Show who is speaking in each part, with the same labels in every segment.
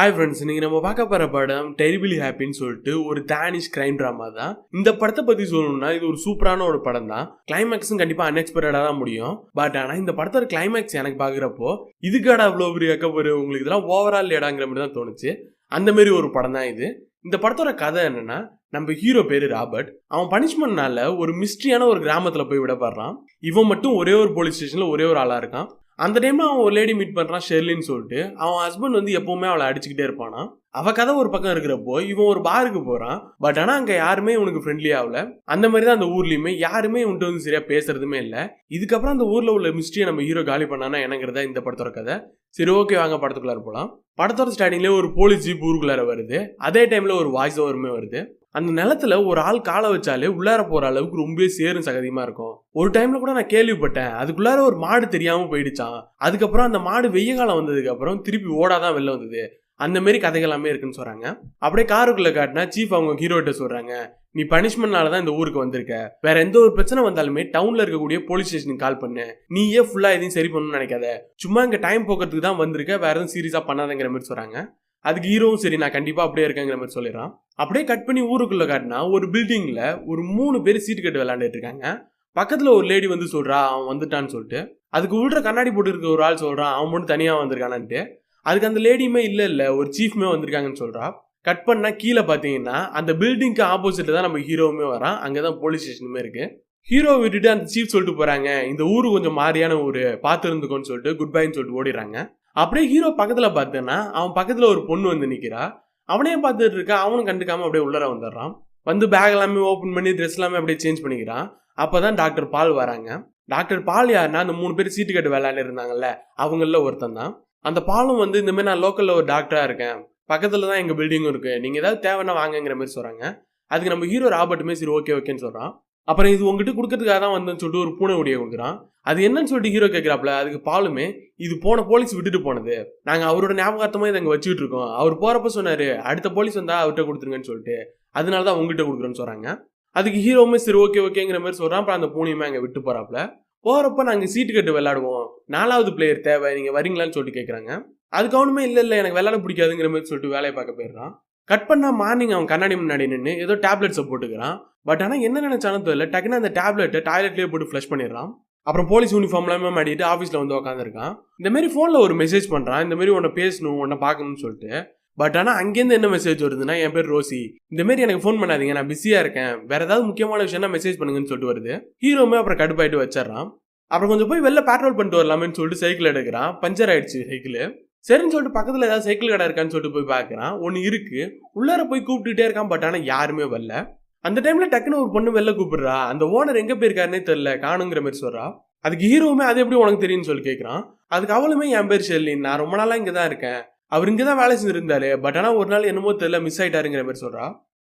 Speaker 1: Hi friends இன்னைக்கு நம்ம பார்க்க போகிற படம் டெரிபிளி ஹாப்பின்னு சொல்லிட்டு ஒரு தானிஷ் கிரைம் ட்ராமா தான். இந்த படத்தை பற்றி சொல்லணும்னா இது ஒரு சூப்பரான ஒரு படம் தான். கிளைமேக்ஸும் கண்டிப்பாக அன்எக்ஸ்பெக்டடாக தான் முடியும். பட் ஆனால் இந்த படத்தோட கிளைமேக்ஸ் எனக்கு பார்க்குறப்போ இதுக்காடா அவ்வளோ பெரிய அக்கப்புற உங்களுக்கு இதெல்லாம் ஓவரால் இடாங்கிற மாதிரி தான் தோணுச்சு. அந்த மாதிரி ஒரு படம் தான் இது. இந்த படத்தோட கதை என்னன்னா நம்ம ஹீரோ பேரு ராபர்ட் அவன் பனிஷ்மெண்ட்னால ஒரு மிஸ்ட்ரியான ஒரு கிராமத்துல போய் விடப்படுறான். இவன் மட்டும் ஒரே ஒரு போலீஸ் ஸ்டேஷன்ல ஒரே ஒரு ஆளா இருக்கான். அந்த டைம்ல அவன் ஒரு லேடி மீட் பண்ணுறான் ஷெர்லின்னு சொல்லிட்டு. அவன் ஹஸ்பண்ட் வந்து எப்போவுமே அவளை அடிச்சுக்கிட்டே இருப்பானா? அவ கதை ஒரு பக்கம் இருக்கிறப்போ இவன் ஒரு பாருக்கு போகிறான் பட் ஆனால் அங்கே யாருமே இவனுக்கு ஃப்ரெண்ட்லி ஆகல. அந்த மாதிரி தான் அந்த ஊர்லேயுமே. யாருமே இவன்ட்டு வந்து சரியாக பேசுறதுமே இல்லை. இதுக்கப்புறம் அந்த ஊரில் உள்ள மிஸ்ட்ரியை நம்ம ஹீரோ காலி பண்ணானா என்னங்கிறத இந்த படத்தோட கதை. சரி ஓகே வாங்க படத்துக்குள்ளார போகலாம் படத்தோட ஸ்டார்டிங்லேயே ஒரு போலீஸ் ஜீப் ஊருக்குள்ளார வருது. அதே டைமில் ஒரு வாய்ஸ் ஓவருமே வருது. அந்த நிலத்துல ஒரு ஆள் காலை வச்சாலே உள்ளார போற அளவுக்கு ரொம்பவே சேரும் சகதியமா இருக்கும். ஒரு டைம்ல கூட நான் கேள்விப்பட்டேன். அதுக்குள்ளார ஒரு மாடு தெரியாம போயிடுச்சான் அதுக்கப்புறம் அந்த மாடு வெய்ய காலம் வந்ததுக்கு அப்புறம் திருப்பி ஓடாதான் வெளில வந்தது. அந்த மாதிரி கதைகள் எல்லாமே இருக்குன்னு சொல்றாங்க. அப்படியே காருக்குள்ள காட்டினா சீஃப் அவங்க ஹீரோட்ட சொல்றாங்க நீ பனிஷ்மெண்ட்னால தான் இந்த ஊருக்கு வந்திருக்க. வேற எந்த ஒரு பிரச்சனை வந்தாலுமே டவுன்ல இருக்கக்கூடிய போலீஸ் ஸ்டேஷனுக்கு கால் பண்ணு. நீயே ஃபுல்லா எதையும் சரி பண்ணணும்னு நினைக்காத. சும்மா இங்க டைம் போக்குறதுக்கு தான் வந்திருக்க. வேற எதுவும் சீரியஸா பண்ணாதங்கிற மாதிரி சொல்றாங்க. அதுக்கு ஹீரோவும் சரி நான் கண்டிப்பாக அப்படியே இருக்கேங்கிற மாதிரி சொல்லிடுறான். அப்படியே கட் பண்ணி ஊருக்குள்ளே காட்டினா ஒரு பில்டிங்கில் ஒரு மூணு பேர் சீட்டு கட்டு விளாண்டுட்டு இருக்காங்க. பக்கத்தில் ஒரு லேடி வந்து சொல்கிறா அவன் வந்துட்டான்னு சொல்லிட்டு. அதுக்கு உள்ள கண்ணாடி போட்டு இருக்க ஒரு ஆள் சொல்கிறான் அவன் மட்டும் தனியாக வந்திருக்கானான்ட்டு. அதுக்கு அந்த லேடியுமே இல்லை இல்லை ஒரு சீஃப்மே வந்திருக்காங்கன்னு சொல்கிறான் கட் பண்ணால் கீழே பார்த்தீங்கன்னா அந்த பில்டிங்க்கு ஆப்போசிட்டில் தான் நம்ம ஹீரோவுமே வரான். அங்கே தான் போலீஸ் ஸ்டேஷனுமே இருக்குது ஹீரோ விட்டுட்டு அந்த சீஃப் சொல்லிட்டு போகிறாங்க இந்த ஊர் கொஞ்சம் மாறியான ஊர் பார்த்துருந்துக்கோன்னு சொல்லிட்டு குட் பைன்னு சொல்லிட்டு ஓடிடுறாங்க. அப்படியே ஹீரோ பக்கத்தில் பார்த்தேன்னா அவன் பக்கத்தில் ஒரு பொண்ணு வந்து நிற்கிறா அவனே பார்த்துட்டு இருக்கா அவனும் கண்டுக்காம அப்படியே உள்ளர வந்துடுறான். வந்து பேக் எல்லாமே ஓப்பன் பண்ணி ட்ரெஸ் எல்லாமே அப்படியே சேஞ்ச் பண்ணிக்கிறான். அப்போ தான் டாக்டர் பால் வராங்க. டாக்டர் பால் யாருன்னா அந்த மூணு பேர் சீட்டு கட்டு விளையாண்டு இருந்தாங்கல்ல அவங்களில் ஒருத்தன் தான். அந்த பாலும் வந்து இந்த மாதிரி நான் லோக்கலில் ஒரு டாக்டராக இருக்கேன். பக்கத்தில் தான் எங்கள் பில்டிங்கும் இருக்குது நீங்கள் ஏதாவது தேவைன்னா வாங்கங்கிற மாதிரி சொல்கிறாங்க அதுக்கு நம்ம ஹீரோ ராபர்ட்டுமே சரி ஓகே ஓகேன்னு சொல்கிறான் அப்புறம் இது உங்ககிட்ட கொடுக்கறதுக்காக தான் வந்தேன்னு சொல்லிட்டு ஒரு பூனை உடைய கொடுக்குறான். அது என்னன்னு சொல்லிட்டு ஹீரோ கேட்கிறாப்ல அதுக்கு பாலுமே இது போன போலீஸ் விட்டுட்டு போனது. நாங்க அவரோட ஞாபகார்த்தமா இதை அங்கே வச்சுட்டு இருக்கோம். அவர் போறப்ப சொன்னாரு அடுத்த போலீஸ் வந்தா அவர்கிட்ட கொடுத்துருங்கன்னு சொல்லிட்டு. அதனால தான் உங்ககிட்ட கொடுக்குறேன்னு சொல்றாங்க. அதுக்கு ஹீரோவுமே சரி ஓகே ஓகேங்கிற மாதிரி சொல்றான். அப்புறம் அந்த பூனையுமே அங்கே விட்டு போறாப்ல போறப்ப நாங்க சீட்டு கட்டு விளையாடுவோம். நாலாவது பிளேயர் தேவை நீங்க வரீங்களான்னு சொல்லிட்டு கேட்குறாங்க அதுக்கு அவனுமே இல்ல இல்ல எனக்கு விளையாட பிடிக்காதுங்கிற மாதிரி சொல்லிட்டு வேலையை பார்க்க போயிடுறான். கட் பண்ணா மார்னிங் அவன் கண்ணாடி முன்னாடி நின்று ஏதோ டேப்லெட்ஸை போட்டுக்கிறான். பட் ஆனால் என்ன நினைச்சாலும் தெரியல. டக்குன்னு அந்த டேப்லெட்டை டாய்லெட்லேயே போட்டு ஃப்ளஷ் பண்ணிடுறான். அப்புறம் போலீஸ் யூனிஃபார்ம் எல்லாமே மாட்டிட்டு ஆஃபீஸில் வந்து உட்காந்துருக்கான் இந்த மாதிரி ஃபோனில் ஒரு மெசேஜ் பண்ணுறான் இந்த மாதிரி உன்னை பேசணும் உன்னை பார்க்கணும்னு சொல்லிட்டு. பட் ஆனால் அங்கேருந்து என்ன மெசேஜ் வருதுன்னா என் பேர் ரோசி. இந்த மாதிரி எனக்கு ஃபோன் பண்ணாதீங்க நான் பிஸியாக இருக்கேன். வேற ஏதாவது முக்கியமான விஷயம்னா மெசேஜ் பண்ணுங்கன்னு சொல்லிட்டு வருது. ஹீரோமே அப்புறம் கடுப்பாயிட்டு வச்சிடறான். அப்புறம் கொஞ்சம் போய் வெளில பேட்ரோல் பண்ணிட்டு வரலாமேன்னு சொல்லிட்டு சைக்கிள் எடுக்கிறான். பஞ்சர் ஆயிடுச்சு சைக்கிள் சரின்னு சொல்லிட்டு பக்கத்தில் ஏதாவது சைக்கிள் கடை இருக்கான்னு சொல்லிட்டு போய் பார்க்குறான். ஒன்று இருக்குது உள்ளார போய் கூப்பிட்டுட்டே இருக்கான் பட் ஆனால் யாருமே வரல. அந்த டைம்ல டக்குன்னு ஒரு பொண்ணு வெளில கூப்பிடுறா. அந்த ஓனர் எங்க போயிருக்காருன்னே தெரியல. காணுங்கிற மாதிரி சொல்றா. அதுக்கு ஹீரோவுமே அது எப்படி உனக்கு தெரியும்னு சொல்லி கேட்குறான் அதுக்கு அவளுமே என் பேர் ஷெர்லின். நான் ரொம்ப நாளா இங்கே தான் இருக்கேன். அவர் இங்கே தான் வேலை செஞ்சிருந்தாரு. பட் ஆனால் ஒரு நாள் என்னமோ தெரியல மிஸ் ஆயிட்டாருங்கிற மாதிரி சொல்றா.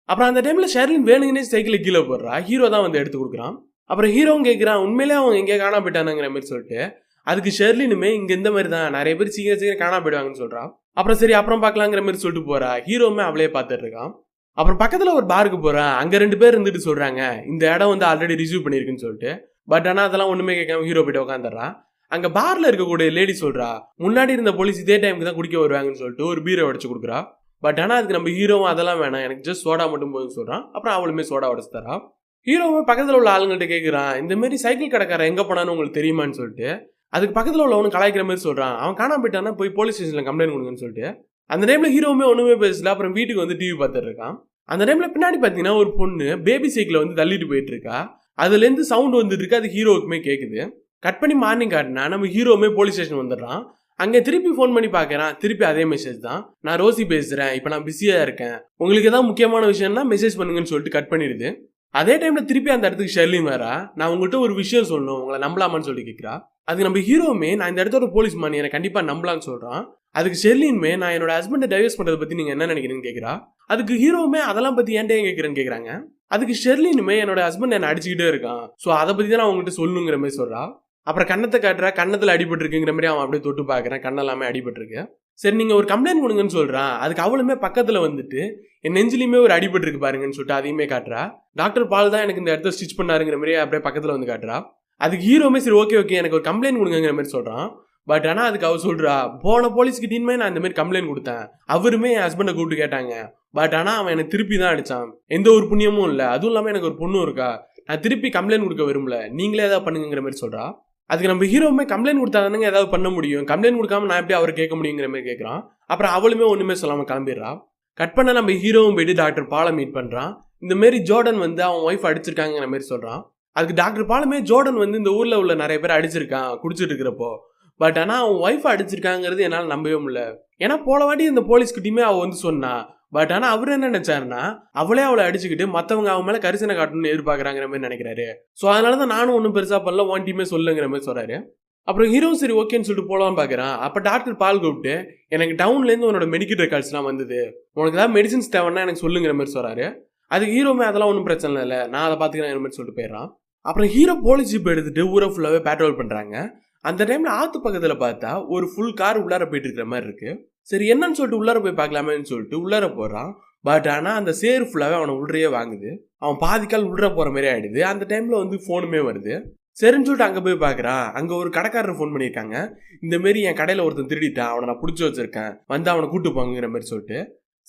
Speaker 1: அப்புறம் அந்த டைம்ல ஷெர்லின் வேணுங்கன்னே சைக்கிளை கீழே போடுறா. ஹீரோ தான் வந்து எடுத்து கொடுக்குறான். அப்புறம் ஹீரோவும் கேட்குறான் உண்மையிலே அவங்க எங்கே காணா போயிட்டானுங்கிற மாதிரி சொல்லிட்டு அதுக்கு ஷெர்லினுமே இங்க இந்த மாதிரி தான். நிறைய பேர் சீக்கிரம் சீக்கிரம் காணா போயிடுவாங்கன்னு சொல்றான். அப்புறம் சரி அப்புறம் பார்க்கலாங்கிற மாதிரி சொல்லிட்டு போறா. ஹீரோவுமே அவளே பார்த்துட்டு இருக்கான். அப்புறம் பக்கத்தில் ஒரு பாருக்கு போகிறேன் அங்கே ரெண்டு பேர் இருந்துட்டு சொல்கிறாங்க இந்த இடம் வந்து ஆல்ரெடி ரிசீவ் பண்ணிருக்குன்னு சொல்லிட்டு. பட் ஆனால் அதெல்லாம் ஒன்றுமே கேட்காம ஹீரோ போயிட்டு உட்காந்துடுறான் அங்கே பார்ல இருக்கக்கூடிய லேடி சொல்கிறா முன்னாடி இருந்த போலீஸ் இதே டைமுக்கு தான் குடிக்க வருவாங்கன்னு சொல்லிட்டு ஒரு பீரை உடச்சு கொடுக்குறா. பட் ஆனால் அதுக்கு நம்ம ஹீரோவும் அதெல்லாம் வேணாம். எனக்கு ஜஸ்ட் சோடா மட்டும் போதும் சொல்கிறான் அப்புறம் அவளுமே சோடா உடச்சு தரான் ஹீரோவும் பக்கத்தில் உள்ள ஆளுங்கள்ட்ட கேட்குறான் இந்த மாதிரி சைக்கிள் கடைக்காரன் எங்கே போனான்னு உங்களுக்கு தெரியுமான்னு சொல்லிட்டு. அதுக்கு பக்கத்தில் உள்ளவனு கலாய்க்கிற மாதிரி சொல்கிறான் அவன் காணாம போயிட்டானா போய் போலீஸ் ஸ்டேஷனில் கம்ப்ளைண்ட் கொடுங்கன்னு சொல்லிட்டு. அந்த டைமில் ஹீரோவுமே ஒன்றுமே பேசல. அப்புறம் வீட்டுக்கு வந்து டிவி பார்த்துட்டு இருக்கான். அந்த டைமில் பின்னாடி பார்த்தீங்கன்னா ஒரு பொண்ணு பேபி சைக்கிளை வந்து தள்ளிட்டு போயிட்டு இருக்கா அதுல சவுண்ட் வந்துட்டு இருக்கு அது ஹீரோவுக்குமே கேட்குது கட் பண்ணி மார்னிங் காட்டினா நம்ம ஹீரோவுமே போலீஸ் ஸ்டேஷன் வந்துடுறான். அங்கே திருப்பி ஃபோன் பண்ணி பார்க்குறான் திருப்பி அதே மெசேஜ் தான். நான் ரோசி பேசுகிறேன் இப்போ நான் பிஸியாக இருக்கேன். உங்களுக்கு ஏதாவது முக்கியமான விஷயம்னா மெசேஜ் பண்ணுங்கன்னு சொல்லிட்டு கட் பண்ணிடுது. அதே டைம்ல திருப்பி அந்த இடத்துக்கு ஷெர்லின் வரா நான் உங்கள்கிட்ட ஒரு விஷயம் சொல்லணும் உங்களை நம்பலாமான்னு சொல்லி கேட்கிறா அதுக்கு நம்ம ஹீரோமே நான் இந்த இடத்தோட போலீஸ் மணி என்னை கண்டிப்பா நம்பலான்னு சொல்றான். அதுக்கு ஷெர்லின்மே நான் என்னோட ஹஸ்பண்டை டைவர்ஸ் பண்றதை பத்தி நீங்க என்ன நினைக்கிறீங்கன்னு கேக்குறா. அதுக்கு ஹீரோவுமே அதெல்லாம் பத்தி ஏன்டே கேட்கிறேன்னு கேட்குறாங்க அதுக்கு ஷெர்லினுமே என்னோட ஹஸ்பண்ட் என்ன அடிச்சுக்கிட்டே இருக்கான். ஸோ அதை பத்தி தான் நான் உங்ககிட்ட சொல்லணுங்கிற மாதிரி சொல்றா. அப்புறம் கண்ணத்தை காட்டுறா கண்ணத்துல அடிபட்டு இருக்குங்கிற மாதிரி அவன் அப்படியே தொட்டு பாக்குறேன் கண்ணெல்லாமே அடிபட்டு இருக்கு சரி நீங்க ஒரு கம்ப்ளைண்ட் கொடுங்கன்னு சொல்றான். அதுக்கு அவளுமே பக்கத்துல வந்துட்டு என் நெஞ்சிலையுமே ஒரு அடிபட்டு இருக்கு பாருங்கன்னு சொல்லிட்டு அதையுமே காட்டுறா. டாக்டர் பால் தான் எனக்கு இந்த இடத்த ஸ்டிச் பண்ணாருங்கிற மாதிரி அப்படியே பக்கத்தில் வந்து காட்டுறா. அதுக்கு ஹீரோமே சரி ஓகே ஓகே எனக்கு ஒரு கம்ப்ளைண்ட் கொடுங்கிற மாதிரி சொல்கிறான் பட் ஆனால் அதுக்கு அவர் சொல்கிறா போன போலீஸ் கிட்டயுமே நான் இந்த மாதிரி கம்ப்ளைண்ட் கொடுத்தேன். அவருமே என் ஹஸ்பண்டை கூப்பிட்டு கேட்டாங்க. பட் ஆனால் அவன் எனக்கு திருப்பி தான் அடிச்சான். எந்த ஒரு புண்ணியமும் இல்லை. அதுவும் இல்லாமல் எனக்கு ஒரு பொண்ணும் இருக்கா. நான் திருப்பி கம்ப்ளைண்ட் கொடுக்க விரும்பல. நீங்களே ஏதாவது பண்ணுங்கிற மாதிரி சொல்கிறா அதுக்கு நம்ம ஹீரோவுமே கம்ப்ளைண்ட் கொடுத்தா தானங்க ஏதாவது பண்ண முடியும். கம்ப்ளைண்ட் கொடுக்காம நான் எப்படி அவரை கேட்க முடியுங்கிற மாதிரி கேட்குறான் அப்புறம் அவளுமே ஒன்றுமே சொல்லாமல் கிளம்பிடுறா. கட் பண்ண நம்ம ஹீரோவும் போயிட்டு டாக்டர் பாலை மீட் பண்ணுறான் இந்த மாரி ஜோர்டன் வந்து அவன் ஒய்ஃப் அடிச்சிருக்காங்கிற மாதிரி சொல்கிறான் அதுக்கு டாக்டர் பாலமே ஜோர்டன் வந்து இந்த ஊரில் உள்ள நிறைய பேர் அடிச்சிருக்கான் குடிச்சிட்டு இருக்கிறப்போ. பட் ஆனால் அவன் ஒய்ஃப் அடிச்சிருக்காங்கிறது என்னால் நம்பவே முடியல. ஏன்னா போன வாட்டி இந்த போலீஸ்கிட்டயுமே அவள் வந்து சொன்னான் பட் ஆனால் அவர் என்ன நினைச்சாருன்னா அவளே அவளை அடிச்சுக்கிட்டு மற்றவங்க அவன் மேலே கரிசனை காட்டணும்னு எதிர்பார்க்குறாங்கிற மாதிரி நினைக்கிறாரு. ஸோ அதனால தான் நானும் ஒன்றும் பெருசாக பண்ணல ஒன் டீமே சொல்லுங்கிற மாதிரி சொல்கிறாரு அப்புறம் ஹீரோ சரி ஓகேன்னு சொல்லிட்டு போகலாம் பார்க்குறான் அப்போ டாக்டர் பால் கூப்பிட்டு எனக்கு டவுன்லேருந்து உன்னோட மெடிக்கல் ரெக்கார்ட்ஸ்லாம் வந்தது. உனக்கு ஏதாவது மெடிசின்ஸ் தேவைன்னா எனக்கு சொல்லுங்கிற மாதிரி சொல்கிறாரு அதுக்கு ஹீரோமே அதெல்லாம் ஒன்றும் பிரச்சனை இல்லை. நான் அதை பார்த்துக்கிறேன் மாதிரி சொல்லிட்டு போயிடறான். அப்புறம் ஹீரோ போலீஸ் ஜீப் எடுத்துகிட்டு ஊரை ஃபுல்லாகவே பேட்ரோல் பண்ணுறாங்க அந்த டைமில் ஆற்று பக்கத்தில் பார்த்தா ஒரு ஃபுல் கார் உள்ளார போயிட்டு இருக்கிற மாதிரி இருக்குது சரி என்னன்னு சொல்லிட்டு உள்ளார போய் பார்க்கலாமேன்னு சொல்லிட்டு உள்ளார போகிறான் பட் ஆனால் அந்த சேர் ஃபுல்லாகவே அவனை உள்ளறையே வாங்குது. அவன் பாதிக்கால் உள்ளற போகிற மாதிரி ஆகிடுது அந்த டைமில் வந்து ஃபோனுமே வருது. சரின்னு சொல்லிட்டு அங்கே போய் பார்க்குறான் அங்கே ஒரு கடைக்காரர் ஃபோன் பண்ணியிருக்காங்க. இந்த மாரி என் கடையில் ஒருத்தன் திருடிட்டான் அவனை நான் பிடிச்சி வச்சிருக்கேன். வந்து அவனை கூட்டு போங்கிற மாதிரி சொல்லிட்டு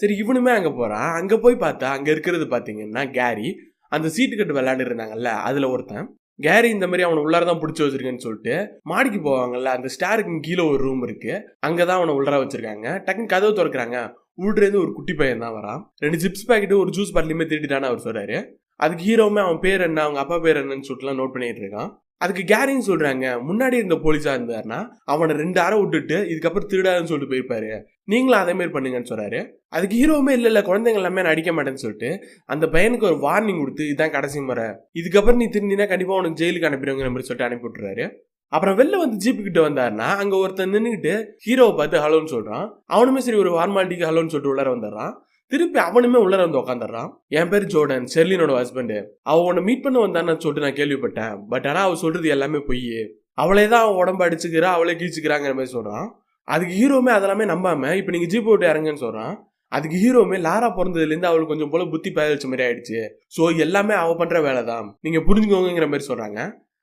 Speaker 1: சரி இவனுமே அங்கே போகிறான் அங்கே போய் பார்த்தா அங்கே இருக்கிறது பார்த்தீங்கன்னா கேரி. அந்த சீட்டு கட்டு விளையாண்டுருந்தாங்கல்ல அதில் ஒருத்தன். கேரி இந்த மாதிரி அவனை உள்ளார தான் பிடிச்சி வச்சிருக்கேன்னு சொல்லிட்டு மாடிக்கு போவாங்கல்ல அந்த ஸ்டாருக்கு கீழே ஒரு ரூம் இருக்கு. அங்கே தான் அவனை உள்ளார வச்சிருக்காங்க. டக்குன்னு கதவு திறக்கிறாங்க. உள்ளேருந்து ஒரு குட்டி பையன் தான் வரான். ரெண்டு சிப்ஸ் பாக்கெட்டு ஒரு ஜூஸ் பாட்டிலுமே திருடிட்டான்னு அவர் சொல்றாரு. அதுக்கு ஹீரோவுமே அவன் பேர் என்ன அவங்க அப்பா பேர் என்னன்னு சொல்லிட்டுலாம் நோட் பண்ணிட்டு இருக்கான். அதுக்கு கேரின்னு சொல்றாங்க முன்னாடி இருந்த போலீஸா இருந்தாருன்னா அவனை ரெண்டு அரை விட்டுட்டு இதுக்கப்புறம் திருடாதுன்னு சொல்லிட்டு போயிருப்பாரு. நீங்களும் அதே மாதிரி பண்ணுங்கன்னு சொல்றாரு. அதுக்கு ஹீரோவுமே இல்ல இல்ல குழந்தைங்க எல்லாமே நான் அடிக்க மாட்டேன்னு சொல்லிட்டு அந்த பையனுக்கு ஒரு வார்னிங் கொடுத்து இதுதான் கடைசி முறை. இதுக்கப்புறம் நீ திருந்தினா கண்டிப்பா உனக்கு ஜெயிலுக்கு அனுப்பிடுங்கிற மாதிரி சொல்லிட்டு அனுப்பி விட்டுறாரு. அப்புறம் வெளில வந்து ஜீப்பு கிட்ட வந்தாருன்னா அங்க ஒருத்தன் நின்றுக்கிட்டு ஹீரோவை பார்த்து ஹலோன்னு சொல்றான். அவனுமே சரி ஒரு ஃபார்மாலிட்டிக்கு ஹலோன்னு சொல்லிட்டு உள்ளார வந்துடுறான். திருப்பி அவனுமே உள்ளே வந்து உட்காந்துடுறான் என் பேர் ஜோர்டன் செர்லினோட ஹஸ்பண்டு அவள் உன்னை மீட் பண்ண வந்தான்னு சொல்லிட்டு நான் கேள்விப்பட்டேன். பட் ஆனால் அவள் சொல்றது எல்லாமே பொய். அவளே தான் அவன் உடம்பு அடிச்சுக்கிறா அவளே கீழ்ச்சிக்கிறாங்கிற மாதிரி சொல்கிறான் அதுக்கு ஹீரோமே அதெல்லாமே நம்பாம இப்போ நீங்கள் ஜீப் விட்டு இறங்குன்னு சொல்கிறான் அதுக்கு ஹீரோவுமே லாரா பிறந்ததுலேருந்து அவளுக்கு கொஞ்சம் போல புத்தி பயளிச்ச மாதிரி ஆயிடுச்சு. ஸோ எல்லாமே அவள் பண்ணுற வேலை தான். நீங்கள் புரிஞ்சுக்கோங்கிற மாதிரி சொல்கிறாங்க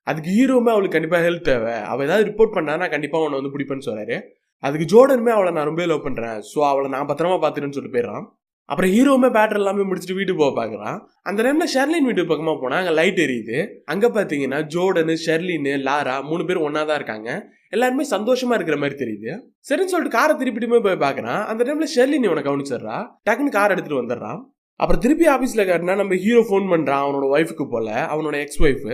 Speaker 1: அதுக்கு ஹீரோவுமே அவளுக்கு கண்டிப்பாக ஹெல்ப் தேவை. அவள் ஏதாவது ரிப்போர்ட் பண்ணா நான் கண்டிப்பாக அவனை வந்து பிடிப்பேன்னு சொல்கிறாரு அதுக்கு ஜோர்டனுமே அவளை நான் ரொம்ப லவ் பண்ணுறேன் ஸோ அவளை நான் பத்திரமா பார்த்துட்டேன்னு சொல்லிட்டு போயிடறான். அப்புறம் ஹீரோவுமே பேட்டர் எல்லாமே முடிச்சுட்டு வீட்டுக்கு போக பார்க்குறான். அந்த டைம்ல ஷெர்லின் வீட்டு பக்கமா போனா அங்கே லைட் எரியுது. அங்க பாத்தீங்கன்னா ஜோர்டனு ஷெர்லின் லாரா மூணு பேர் ஒன்னா தான் இருக்காங்க. எல்லாருமே சந்தோஷமா இருக்கிற மாதிரி தெரியுது. சரின்னு சொல்லிட்டு காரை திருப்பிட்டுமே போய் பார்க்குறான். அந்த டைம்ல ஷெர்லின் இவனை கவனிச்சிடுறா. டக்குன்னு கார் எடுத்துட்டு வந்துடுறான். அப்புறம் திருப்பி ஆஃபீஸில் காட்டினா நம்ம ஹீரோ ஃபோன் பண்றான் அவனோட ஒய்ஃபுக்கு போல அவனோட எக்ஸ் ஒய்ஃப்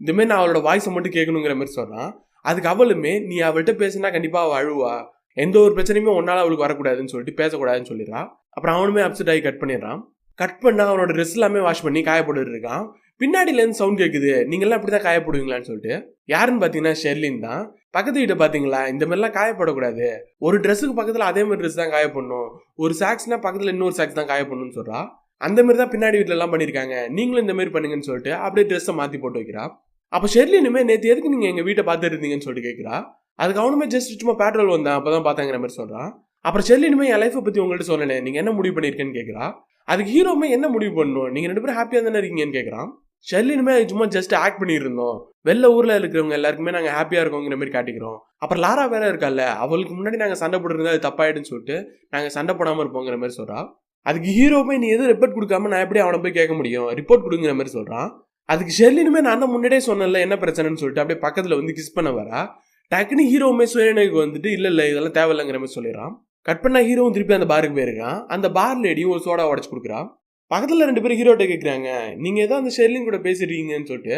Speaker 1: இந்த மாதிரி நான் அவளோட வாய்ஸை மட்டும் கேட்கணுங்கிற மாதிரி சொல்றான். அதுக்கு அவளுமே நீ அவள்கிட்ட பேசினா கண்டிப்பா அவள் அழுவா. எந்த ஒரு பிரச்சனையுமே ஒன்னால அவளுக்கு வரக்கூடாதுன்னு சொல்லிட்டு பேசக்கூடாதுன்னு சொல்லிடுறான் அப்புறம் அவனுமே அப்செட் ஆகி கட் பண்ணிடுறான். கட் பண்ணா அவனோட ட்ரெஸ் எல்லாமே வாஷ் பண்ணி காய போட்டுட்டு இருக்கான். இருந்து சவுண்ட் கேட்குது நீங்கெல்லாம் அப்படி தான் காயப்படுவீங்களான்னு சொல்லிட்டு. யாருன்னு பார்த்தீங்கன்னா ஷெர்லின் தான். பக்கத்து வீட்டை பார்த்தீங்களா? இந்த மாதிரிலாம் காயப்படக்கூடாது ஒரு ட்ரெஸ்ஸுக்கு பக்கத்தில் அதே மாதிரி ட்ரெஸ் தான் காய ஒரு சாக்ஸ்னா பக்கத்தில் இன்னொரு சாக்ஸ் தான் காய பண்ணணும்னு சொல்றா. அந்த மாதிரி தான் பின்னாடி வீட்ல எல்லாம் நீங்களும் இந்த மாதிரி பண்ணுங்கன்னு சொல்லிட்டு அப்படியே ட்ரெஸ்ஸை மாற்றி போட்டு வைக்கிறா. அப்போ ஷெர்லினுமே நேற்று எதுக்கு நீங்கள் எங்கள் வீட்டை பார்த்துட்டு இருந்தீங்கன்னு சொல்லிட்டு கேட்குறா அதுக்கு அவனுமே ஜஸ்ட் சும்மா பேட்ரோல் வந்தான். அப்பதான் பார்த்தாங்கிற மாதிரி சொல்கிறான் அப்புறம் ஷெர்லினுமே என் லைஃப்பை பத்தி உங்கள்கிட்ட சொன்னேன் நீங்க என்ன முடிவு பண்ணிருக்கேன்னு கேட்குறா அதுக்கு ஹீரோமே என்ன முடிவு பண்ணணும் நீங்க ரெண்டு பேரும் ஹாப்பியா தானே இருக்கீங்கன்னு கேட்கறான் ஷெர்லினுமே சும்மா ஜஸ்ட் ஆக்ட் பண்ணியிருந்தோம். வெளில ஊர்ல இருக்கிறவங்க எல்லாருக்குமே நாங்க ஹாப்பியா இருக்கோங்கிற மாதிரி காட்டிக்கிறோம். அப்புறம் லாரா வேற இருக்கால அவளுக்கு முன்னாடி நாங்க சண்டை போட்டுருந்தா அது தப்பாயிடுன்னு சொல்லிட்டு நாங்க சண்டை போடாம இருப்போங்கிற மாதிரி சொல்றா. அதுக்கு ஹீரோமே நீ எதுவும் ரிப்போர்ட் கொடுக்காம நான் எப்படி அவனை போய் கேட்க முடியும்? ரிப்போர்ட் கொடுங்கிற மாதிரி சொல்றான். அதுக்கு ஷெர்லினுமே நான் தான் முன்னாடியே சொன்னேன்ல என்ன பிரச்சனைன்னு சொல்லிட்டு அப்படியே பக்கத்துல வந்து கிஸ் பண்ண வரா. டக்குன்னு ஹீரோவுமே சுயனுக்கு வந்துட்டு இல்ல இல்ல இதெல்லாம் தேவையில்லைங்கிற மாதிரி சொல்லிடுறான். கட் பண்ணா ஹீரோவும் திருப்பி அந்த பாருக்கு போயிருக்கான். அந்த பார் லேடியும் ஒரு சோடா உடச்சு கொடுக்குறா. பக்கத்தில் ரெண்டு பேரும் ஹீரோட்ட கேட்குறாங்க நீங்கள் ஏதோ அந்த ஷெர்லின் கூட பேசிடுறீங்கன்னு சொல்லிட்டு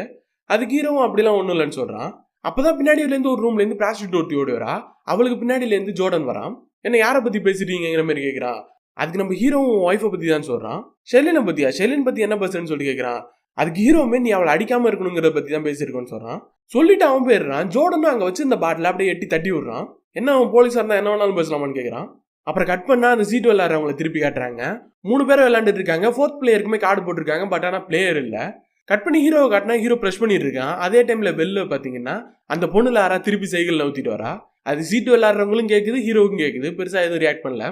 Speaker 1: அதுக்கு ஹீரோவும் அப்படிலாம் ஒன்றும் இல்லைன்னு சொல்கிறான் அப்போ தான் பின்னாடியிலேருந்து ஒரு ரூம்லேருந்து பிளாஸ்டிக் ஓட்டி ஓடி வரா. அவளுக்கு பின்னாடியிலேருந்து ஜோர்டன் வரான். என்ன யாரை பற்றி பேசிட்டீங்கிற மாதிரி கேட்குறான் அதுக்கு நம்ம ஹீரோவும் ஒய்ஃபை பற்றி தான் சொல்கிறான் ஷெர்லினை பற்றியா ஷெர்லின் பற்றி என்ன பேசுறேன்னு சொல்லி கேட்கறான் அதுக்கு ஹீரோவுமே நீ அவளை அடிக்காமல் இருக்கணுங்கிறத பற்றி தான் பேசியிருக்கோன்னு சொல்கிறான் சொல்லிட்டு அவன் போயிடுறான். ஜோர்டனும் அங்கே வச்சு இந்த பாட்டில் அப்படியே எட்டி தட்டி விடுறான். என்ன அவன் போலீஸாக இருந்தால் என்ன வேணாலும் பேசலாமான்னு கேட்குறான் அப்புறம் கட் பண்ணால் அந்த சீட் விளையாடுறவங்களை திருப்பி காட்டுறாங்க. மூணு பேரும் விளையாண்டுட்டு இருக்காங்க. ஃபோர்த் பிளேயருக்குமே கார்டு போட்டிருக்காங்க பட் ஆனால் பிளேயர் இல்லை. கட் பண்ணி ஹீரோவை காட்டினா ஹீரோ ப்ரெஷ் பண்ணிட்டு இருக்கான். அதே டைமில் வெளில பார்த்தீங்கன்னா அந்த பொண்ணுல யாரா திருப்பி சைக்கிள் நவுத்திட்டு வரா. அது சீட்டு விளையாடுறவங்களும் கேட்குது ஹீரோவுக்கும் கேட்குது பெருசாக எதுவும் ரியாக்ட் பண்ணல.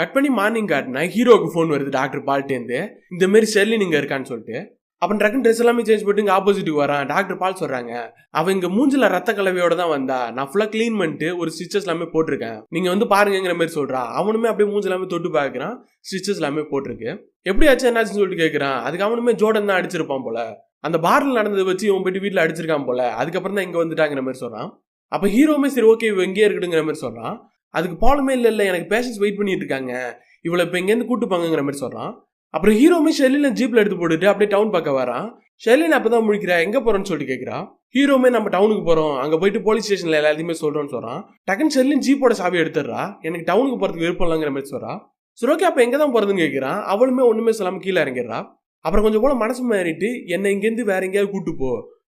Speaker 1: கட் பண்ணி மார்னிங் காட்டினா ஹீரோவுக்கு ஃபோன் வருது டாக்டர் பால்ட்டேந்து. இந்த மாதிரி ஷெர்லின் இங்கே இருக்கான்னு சொல்லிட்டு. அப்புறம் டக்குன்னு ட்ரெஸ் எல்லாமே சேஞ்ச் பண்ணிட்டு இங்க ஆப்போசிட்டுக்கு வரான். டாக்டர் பால் சொல்றாங்க அவன் இங்க மூஞ்சில ரத்த கலவையோட தான் வந்தா. நான் ஃபுல்லா க்ளீன் பண்ணிட்டு ஒரு ஸ்டிச்சஸ் எல்லாமே போட்டிருக்கேன். நீங்க வந்து பாருங்கங்கிற மாதிரி சொல்றா. அவனுமே அப்படியே மூஞ்சி எல்லாமே தொட்டு பார்க்கறான். ஸ்டிச்சஸ் எல்லாமே போட்டிருக்கு. எப்படி ஆச்சு என்னாச்சுன்னு சொல்லிட்டு கேட்கறான் அதுக்கு அவனுமே ஜோர்டன் தான் அடிச்சிருப்பான் போல. அந்த பார்ல நடந்ததை வச்சு இவன் போயிட்டு வீட்டில் அடிச்சிருக்கான் போல. அதுக்கப்புறம் தான் இங்க வந்துட்டாங்கிற மாதிரி சொல்றான். அப்ப ஹீரோவுமே சரி ஓகே இவ எங்கேயே இருக்கட்டுங்கிற மாதிரி சொல்றான். அதுக்கு பாலுமே இல்லை இல்லை. எனக்கு பேஷன்ஸ் வெயிட் பண்ணிட்டு இருக்காங்க. இவளை இப்ப இங்கேருந்து கூட்டு போங்கிற மாதிரி சொல்றான். அப்புறம் ஹீரோவுமே ஷெர்லினை ஜீப்ல எடுத்து போட்டுட்டு அப்படியே டவுன் பார்க்க வரான். ஷெல்லின் அப்பதான் முழிக்கிறா? எங்க போறோம்னு சொல்லிட்டு கேட்கிறா ஹீரோமே நம்ம டவுனுக்கு போறோம். அங்க போயிட்டு போலீஸ் ஸ்டேஷன்ல எல்லாத்தையுமே சொல்றோம்னு சொல்றான். டக்குன்னு ஷெல்லின் ஜீப்போட சாவி எடுத்துடுறா. எனக்கு டவுனுக்கு போறதுக்கு விருப்பம் இல்லைங்கிற மாதிரி சொல்றா. சரி ஓகே அப்ப எங்க தான் போறதுன்னு கேட்கிறான் அவளுமே ஒண்ணுமே சொல்லாம கீழே இறங்கிடுறா. அப்புறம் கொஞ்சம் போல மனசு மாறிட்டு என்னை இங்கேருந்து வேற எங்கேயாவது கூட்டு போ.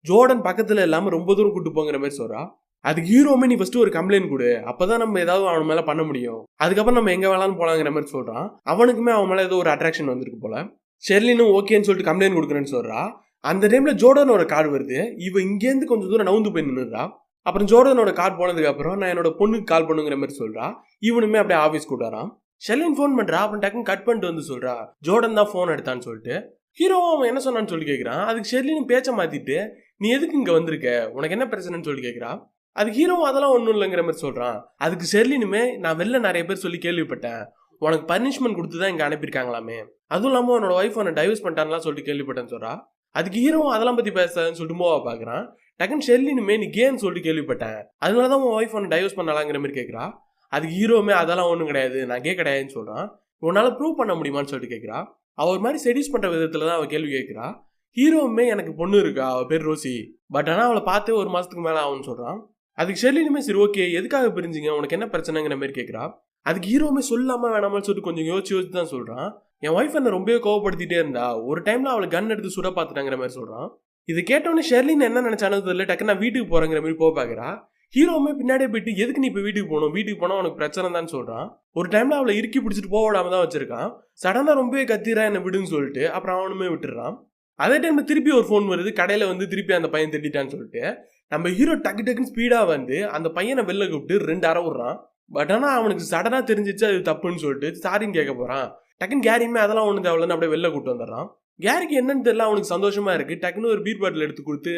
Speaker 1: ஜோர்டன் பக்கத்துல இல்லாம ரொம்ப தூரம் கூட்டு போங்கிற மாதிரி சொல்றா. அதுக்கு ஹீரோமே நீ ஃபர்ஸ்ட் ஒரு கம்ப்ளைண்ட் கொடு. அப்பதான் நம்ம ஏதாவது அவன் மேல பண்ண முடியும். அதுக்கப்புறம் நம்ம எங்க வேணாலும் போலாங்கிற மாதிரி சொல்றான். அவனுக்குமே அவன் மேல ஏதோ ஒரு அட்ராக்ஷன் வந்திருக்கு போல. ஷெர்லினும் ஓகேன்னு சொல்லிட்டு கம்ப்ளைண்ட் கொடுக்குறேன்னு சொல்றா. அந்த டைம்ல ஜோர்டனோட கார்டு வருது. இவ இங்கேருந்து கொஞ்சம் தூரம் நவுந்து போய் நின்றுறா அப்புறம் ஜோர்டனோட கார்டு போனதுக்கு அப்புறம் நான் என்னோட பொண்ணுக்கு கால் பண்ணுங்கிற மாதிரி சொல்றா. இவனுமே அப்படியே ஆஃபீஸ் கூட்டாரான் ஷெல்லின் ஃபோன் பண்றா. அப்புறம் டக்குன்னு கட் பண்ணிட்டு வந்து சொல்றா. ஜோர்டன் தான் ஃபோன் எடுத்தான்னு சொல்லிட்டு. ஹீரோவும் அவன் என்ன சொன்னான்னு சொல்லி கேட்குறான் அதுக்கு ஷெர்லின் பேச்சை மாத்திட்டு நீ எதுக்கு இங்க வந்திருக்க? உனக்கு என்ன பிரச்சனைன்னு சொல்லி கேட்குறா அதுக்கு ஹீரோவும் அதெல்லாம் ஒன்றும் இல்லைங்கிற மாதிரி சொல்கிறான் அதுக்கு ஷெர்லினுமே நான் வெளில நிறைய பேர் சொல்லி கேள்விப்பட்டேன். உனக்கு பனிஷ்மெண்ட் கொடுத்து தான் இங்கே அனுப்பியிருக்காங்களாமே. அதுவும் இல்லாமல் உன்னோட ஒய்ஃப் உன்னை டைவர்ஸ் பண்ணிட்டான்லாம் சொல்லிட்டு கேள்விப்பட்டேன்னு சொல்றா. அதுக்கு ஹீரோவும் அதெல்லாம் பற்றி பேசாதுன்னு சொல்லிட்டு மோவா பார்க்குறான் டக்குன்னு ஷெர்லினுமே நீ கேன்னு சொல்லிட்டு கேள்விப்பட்டேன். அதனால தான் உன் ஒய்ஃப் உன்னை டைவர்ஸ் பண்ணலாங்கிற மாதிரி கேட்குறா அதுக்கு ஹீரோவுமே அதெல்லாம் ஒன்றும் கிடையாது. நான் கே கிடையாதுன்னு சொல்கிறான் உன்னால் ப்ரூவ் பண்ண முடியுமான்னு சொல்லிட்டு கேட்குறா அவர் ஒரு மாதிரி செடியூஸ் பண்ணுற விதத்தில் தான் அவள் கேள்வி கேட்குறா ஹீரோவுமே எனக்கு பொண்ணு இருக்கா? அவள் பேர் ரோசி. பட் ஆனால் அவளை பார்த்தே ஒரு மாதத்துக்கு மேலே ஆகும்னு சொல்கிறான் அதுக்கு ஷெர்லினுமே சரி ஓகே எதுக்காக பிரிஞ்சிங்க? உனக்கு என்ன பிரச்சனைங்கிற மாதிரி கேட்குறா அதுக்கு ஹீரோவுமே சொல்லாம வேணாமான்னு சொல்லிட்டு கொஞ்சம் யோசிச்சு யோசிச்சு தான் சொல்கிறான் என் ஒய்ஃப் என்ன ரொம்பவே கோவப்படுத்திட்டே இருந்தா ஒரு டைம்ல அவளை கன் எடுத்து சுட பார்த்துட்டாங்கிற மாதிரி சொல்கிறான் இது கேட்டோன்னே ஷெர்லின் என்ன நினைச்சானு தெரியல டக்கு நான் வீட்டுக்கு போறேங்கிற மாதிரி போக பார்க்குறா ஹீரோவுமே பின்னாடியே போயிட்டு எதுக்கு நீ இப்போ வீட்டுக்கு போகணும்? வீட்டுக்கு போனால் உனக்கு பிரச்சனை தான் சொல்கிறான் ஒரு டைம்ல அவளை இறுக்கி பிடிச்சிட்டு போக விடாம தான் வச்சிருக்கான். சடனாக ரொம்பவே கத்திரா என்னை விடுன்னு சொல்லிட்டு அப்புறம் அவனுமே விட்டுறான். அதே டைம்ல திருப்பி ஒரு ஃபோன் வருது கடையில் வந்து திருப்பி அந்த பையன் திட்டான்னு சொல்லிட்டு. நம்ம ஹீரோ டக்கு டக்குன்னு ஸ்பீடாக வந்து அந்த பையனை வெளில கூப்பிட்டு ரெண்டு அரை விட்றான். பட் ஆனால் அவனுக்கு சடனாக தெரிஞ்சிச்சு அது தப்புன்னு சொல்லிட்டு சாரின்னு கேட்க போகிறான் டக்குன்னு கேரியுமே அதெல்லாம் ஒன்று தேவையில்லன்னு அப்படியே வெளில கூட்டு வந்துடுறான். கேரிக்கு என்னன்னு தெரியல அவனுக்கு சந்தோஷமா இருக்கு. டக்குன்னு ஒரு பீர் பாட்டில் எடுத்து கொடுத்து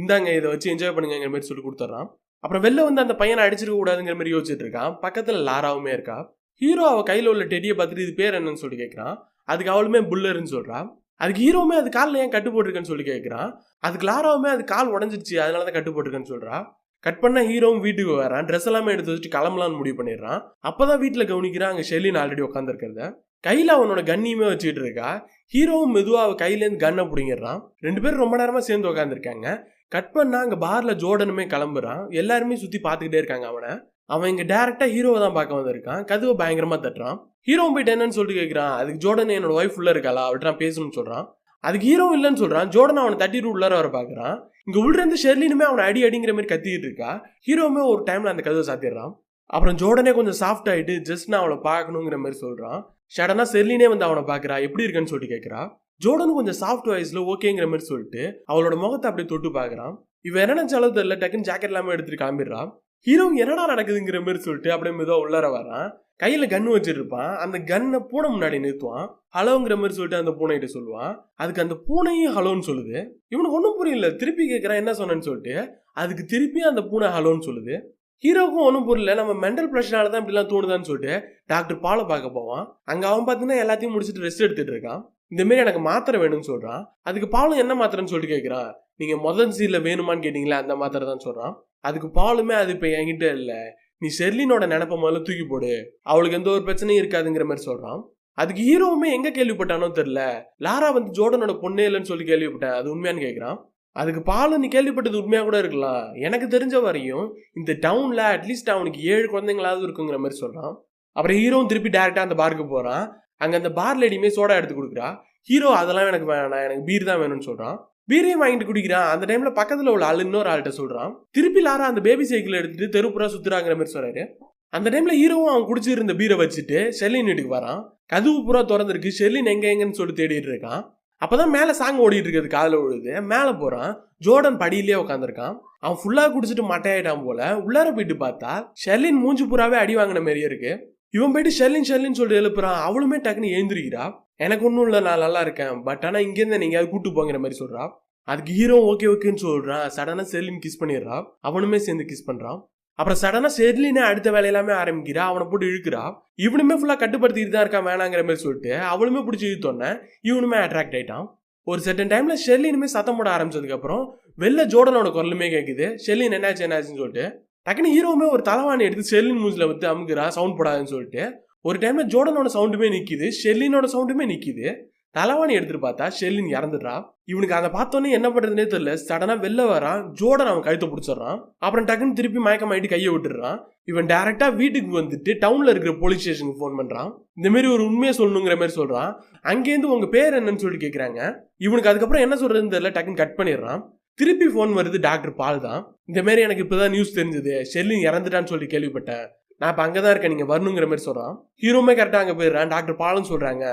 Speaker 1: இந்தாங்க இதை வச்சு என்ஜாய் பண்ணுங்கிற மாதிரி சொல்லி கொடுத்துட்றான். அப்புறம் வெளில வந்து அந்த பையனை அடிச்சிருக்க கூடாதுங்கிற மாதிரி யோசிச்சுட்டு இருக்கான். பக்கத்தில் லாராவுமே இருக்கா ஹீரோ அவள் கையில் உள்ள டெடியை பார்த்துட்டு இது பேர் என்னன்னு சொல்லி கேட்குறான். அதுக்கு அவளுமே புல்லருன்னு சொல்கிறான் அதுக்கு ஹீரோவுமே அது காலில் ஏன் கட்டு போட்டிருக்கேன்னு சொல்லி கேட்குறான் அதுக்கு லாராவுமே அது கால் உடஞ்சிருச்சு அதனால தான் கட்டு போட்டிருக்கேன்னு சொல்கிறா கட் பண்ண ஹீரோவும் வீட்டுக்கு வரான். ட்ரெஸ் எல்லாமே எடுத்து வச்சுட்டு கிளம்பலான்னு முடிவு பண்ணிடுறான். அப்பதான் வீட்டில் கவனிக்கிறான் அங்கே ஷெல்லின் ஆல்ரெடி உட்காந்துருக்கிறத கையில் அவனோட கண்ணியுமே வச்சுக்கிட்டு இருக்கா. ஹீரோவும் மெதுவாக கையிலேருந்து கண்ணை பிடிங்கிடுறான். ரெண்டு பேரும் ரொம்ப நேரமாக சேர்ந்து உட்காந்துருக்காங்க கட் பண்ணா அங்கே பார்ல ஜோர்டனுமே கிளம்புறான். எல்லாருமே சுற்றி பார்த்துக்கிட்டே இருக்காங்க அவனை. அவன் இங்கே டேரெக்டாக ஹீரோவை தான் பார்க்க வந்திருக்கான். கதவை பயங்கரமாக தட்டுறான். ஹீரோவும் போயிட்டு என்னன்னு சொல்லிட்டு கேட்கறான் அதுக்கு ஜோர்டன் என்னோட ஒய்ஃப் உள்ள இருக்காளா? அவர்கிட்ட நான் பேசணும்னு சொல்கிறான் அதுக்கு ஹீரோ இல்லைன்னு சொல்கிறான் ஜோர்டன் அவனை தட்டிட்டு உள்ளார வர பார்க்குறான் இங்கே உள்ளேருந்து ஷெர்லினுமே அவனை அடி அடிங்கிற மாதிரி கத்திக்கிட்டு இருக்கா. ஹீரோவுமே ஒரு டைமில் அந்த கதவை சாத்திடுறான். அப்புறம் ஜோர்டனே கொஞ்சம் சாஃப்ட் ஆயிட்டு ஜஸ்ட் நான் அவளை பார்க்கணுங்கிற மாதிரி சொல்கிறான் ஷடனாக செர்லினே வந்து அவனை பார்க்குறா எப்படி இருக்கன்னு சொல்லிட்டு கேட்குறா ஜோர்டன் கொஞ்சம் சாஃப்ட் வாய்ஸில் ஓகேங்கிற மாதிரி சொல்லிட்டு அவளோட முகத்தை அப்படியே தொட்டு பார்க்குறான் இவன் என்ன செலவு தெரியல டக்குன்னு ஜாக்கெட் எல்லாமே எடுத்துட்டு கிளம்பிடுறான் ஹீரோ என்னடா நடக்குதுங்கிற மாதிரி சொல்லிட்டு அப்படியே மெதுவாக உள்ளார வரான் கையில கன் வச்சிருப்பான் அந்த கன்னை பூனை முன்னாடி நிறுத்துவான். ஹலோங்கிற மாதிரி சொல்லிட்டு அந்த பூனைகிட்ட சொல்லுவான். அதுக்கு அந்த பூனையும் ஹலோன்னு சொல்லுது. இவனுக்கு ஒன்றும் புரியல. திருப்பி கேட்குறான் என்ன சொன்னேன்னு சொல்லிட்டு. அதுக்கு திருப்பி அந்த பூனை ஹலோன்னு சொல்லுது. ஹீரோக்கும் ஒன்றும் புரியல. நம்ம மென்டல் ப்ரெஷரால தான் இப்படிலாம் தோணுதான்னு சொல்லிட்டு டாக்டர் பாலை பார்க்க போவான். அங்கே அவன் பார்த்தீங்கன்னா எல்லாத்தையும் முடிச்சுட்டு ரெஸ்ட் எடுத்துட்டு இருக்கான். இந்த மாரி எனக்கு மாத்திரை வேணும்னு சொல்கிறான் அதுக்கு பாலும் என்ன மாத்திரைன்னு சொல்லிட்டு கேட்குறான் நீங்கள் முதல் சீரில் வேணுமான்னு கேட்டிங்களே அந்த மாத்திரை தான் சொல்கிறான் அதுக்கு பாலுமே அது இப்போ என்கிட்ட இல்லை. நீ செர்லினோட நினப்ப முதல்ல தூக்கி போடு. அவளுக்கு எந்த ஒரு பிரச்சனையும் இருக்காதுங்கிற மாதிரி சொல்கிறான் அதுக்கு ஹீரோவுமே எங்கே கேள்விப்பட்டானோ தெரில. லாரா வந்து ஜோர்டனோட பொண்ணே இல்லைன்னு சொல்லி கேள்விப்பட்டேன். அது உண்மையான்னு கேட்குறான் அதுக்கு பாலு நீ கேள்விப்பட்டது உண்மையாக கூட இருக்கலாம். எனக்கு தெரிஞ்ச வரையும் இந்த டவுனில் அட்லீஸ்ட் அவனுக்கு ஏழு குழந்தைங்களாவது இருக்குங்கிற மாதிரி சொல்கிறான் அப்புறம் ஹீரோவும் திருப்பி டேரெக்டாக அந்த பாருக்கு போகிறான் அங்கே அந்த பார் லேடியுமே சோடா எடுத்து கொடுக்குறா. ஹீரோ அதெல்லாம் எனக்கு வேணாம். எனக்கு பீர் தான் வேணும்னு சொல்கிறான் பீரையும் வாங்கிட்டு குடிக்கிறான். அந்த டைம்ல பக்கத்துல உள்ள ஆள் இன்னொரு ஆள்கிட்ட சொல்றான். திருப்பி லாரா அந்த பேபி சைக்கிள் எடுத்துட்டு தெருப்புறா சுத்துறாங்கிற மாதிரி சொல்றாரு. அந்த டைம்ல ஹீரோவும் அவன் குடிச்சிருந்த பீரை வச்சுட்டு ஷெர்லின் வீட்டுக்கு வரான். கதவு பூரா திறந்துருக்கு. ஷெர்லின் எங்க எங்கன்னு சொல்லி தேடிட்டு இருக்கான். அப்பதான் மேல சாங் ஓடிட்டு இருக்கிறது காதல விழுது. மேல போறான். ஜோர்டன் படியிலேயே உட்காந்துருக்கான் அவன் ஃபுல்லா குடிச்சிட்டு மட்டையாயிட்டான் போல. உள்ளார போயிட்டு பார்த்தா ஷெர்லின் மூஞ்சி பூராவே அடி வாங்கின மாதிரியே இருக்கு. இவன் போயிட்டு ஷெர்லின் ஷெர்லின் சொல்லிட்டு எழுப்புறான். அவளுமே டக்குன்னு எழுந்திருக்கிறா எனக்கு ஒன்றும் இல்லை நான் நல்லா இருக்கேன். பட் ஆனால் இங்கேருந்து நீங்கள் கூட்டு போங்கிற மாதிரி சொல்கிறான் அதுக்கு ஹீரோ ஓகே ஓகேன்னு சொல்கிறான் சடனாக செர்லின் கிஸ் பண்ணிடுறான் அவனுமே சேர்ந்து கிஸ் பண்ணுறான் அப்புறம் சடனாக செர்லினே அடுத்த வேலையெல்லாமே ஆரம்பிக்கிறா. அவனை போட்டு இழுக்கிறா. இவனுமே ஃபுல்லாக கட்டுப்படுத்திட்டு தான் இருக்கான் வேணாங்கிற மாதிரி சொல்லிட்டு அவளுமே பிடிச்சி இழுத்தோன்னே இவனுமே அட்ராக்ட் ஆகிட்டான் ஒரு செட்டன் டைமில் ஷெர்லினுமே சத்தம் போட ஆரம்பிச்சதுக்கப்புறம் வெளில ஜோடனோட குரலுமே கேட்குது ஷெர்லின் என்னாச்சு என்னாச்சுன்னு சொல்லிட்டு டக்குனு ஹீரோவுமே ஒரு தலைவாணி எடுத்து ஷெர்லின் மூஞ்சில் வந்து அமுக்குறா. சவுண்ட் போடாதுன்னு சொல்லிட்டு ஒரு டைம்ல ஜோர்டனோட சவுண்டுமே நிக்குது ஷெர்லினோட சவுண்டுமே நிக்குது. தலவாணி எடுத்துட்டு பார்த்தா ஷெர்லின் இறந்துடுறா. இவனுக்கு அதை பார்த்தோன்னே என்ன பண்றதுனே தெரியல. சடனா வெளில வரான் ஜோர்டன் அவன் கழுத்தை பிடிச்சிடுறான். அப்புறம் டக்குன்னு திருப்பி மயக்கமாயிட்டு கையை விட்டுறான் இவன் டைரக்டா வீட்டுக்கு வந்துட்டு டவுன்ல இருக்கிற போலீஸ் ஸ்டேஷனுக்கு ஃபோன் பண்றான். இந்த மாதிரி ஒரு உண்மையை சொல்லணுங்கிற மாதிரி சொல்றான். அங்கேருந்து உங்க பேர் என்னன்னு சொல்லிட்டு கேட்குறாங்க இவனுக்கு அதுக்கப்புறம் என்ன சொல்றதுன்னு தெரியல. டக்குன்னு கட் பண்ணிடுறான். திருப்பி ஃபோன் வருது டாக்டர் பால் தான். இந்த மாதிரி எனக்கு இப்போதான் நியூஸ் தெரிஞ்சது. ஷெர்லின் இறந்துட்டான்னு சொல்லி கேள்விப்பட்டேன். நான் இப்போ அங்கே தான் இருக்கேன். நீங்கள் வரணுங்கிற மாதிரி சொல்கிறான் ஹீரோமே கரெக்டாக அங்கே போயிடுறான். டாக்டர் பாலன்னு சொல்கிறாங்க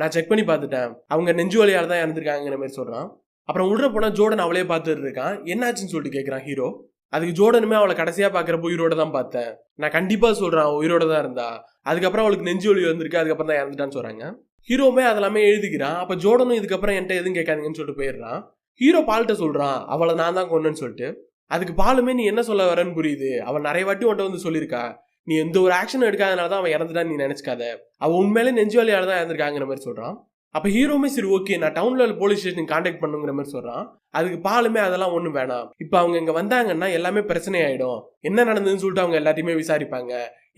Speaker 1: நான் செக் பண்ணி பார்த்துட்டேன். அவங்க நெஞ்சு வலியால் தான் இறந்துருக்காங்கிற மாதிரி சொல்கிறான் அப்புறம் உள்ள போனால் ஜோடன் அவளே பார்த்துட்டு இருக்கான். என்னாச்சுன்னு சொல்லிட்டு கேட்குறான் ஹீரோ. அதுக்கு ஜோடனுமே அவளை கடைசியாக பார்க்குறப்போ உயிரோட தான் பார்த்தேன். நான் கண்டிப்பாக சொல்கிறேன் உயிரோட தான் இருந்தா. அதுக்கப்புறம் அவளுக்கு நெஞ்சு வலி வந்திருக்கு அதுக்கப்புறம் தான் இறந்துட்டான்னு சொல்கிறாங்க ஹீரோமே அதெல்லாமே எழுதிக்கிறான். அப்போ ஜோர்டனும் இதுக்கப்புறம் என்கிட்ட எதுவும் கேட்காதீங்கன்னு சொல்லிட்டு போயிடுறான். ஹீரோ பால்கிட்ட சொல்கிறான் அவளை நான் தான் கொண்டுன்னு சொல்லிட்டு. அதுக்கு பாலுமே நீ என்ன சொல்ல வரேன்னு புரியுது. அவள் நிறைய வாட்டி உன்ட்ட வந்து சொல்லியிருக்கா. நீ எந்த ஒரு ஆக்ஷன் எடுக்காதனால தான் அவன் இறந்துட்டான்னு நீ நினைச்சிக்காத. அவன் உண்மையிலே நெஞ்சு வலியால தான் இறந்துருக்காங்கிற மாதிரி சொல்கிறான் அப்போ ஹீரோமே சரி ஓகே நான் டவுன்ல போலீஸ் ஸ்டேஷன் காண்டாக்ட் பண்ணுங்கிற மாதிரி சொல்கிறான் அதுக்கு பாலுமே அதெல்லாம் ஒன்றும் வேணாம். இப்போ அவங்க இங்கே வந்தாங்கன்னா எல்லாமே பிரச்சனை ஆகிடும் என்ன நடந்ததுன்னு சொல்லிட்டு அவங்க எல்லாத்தையுமே விசாரிப்பாங்க.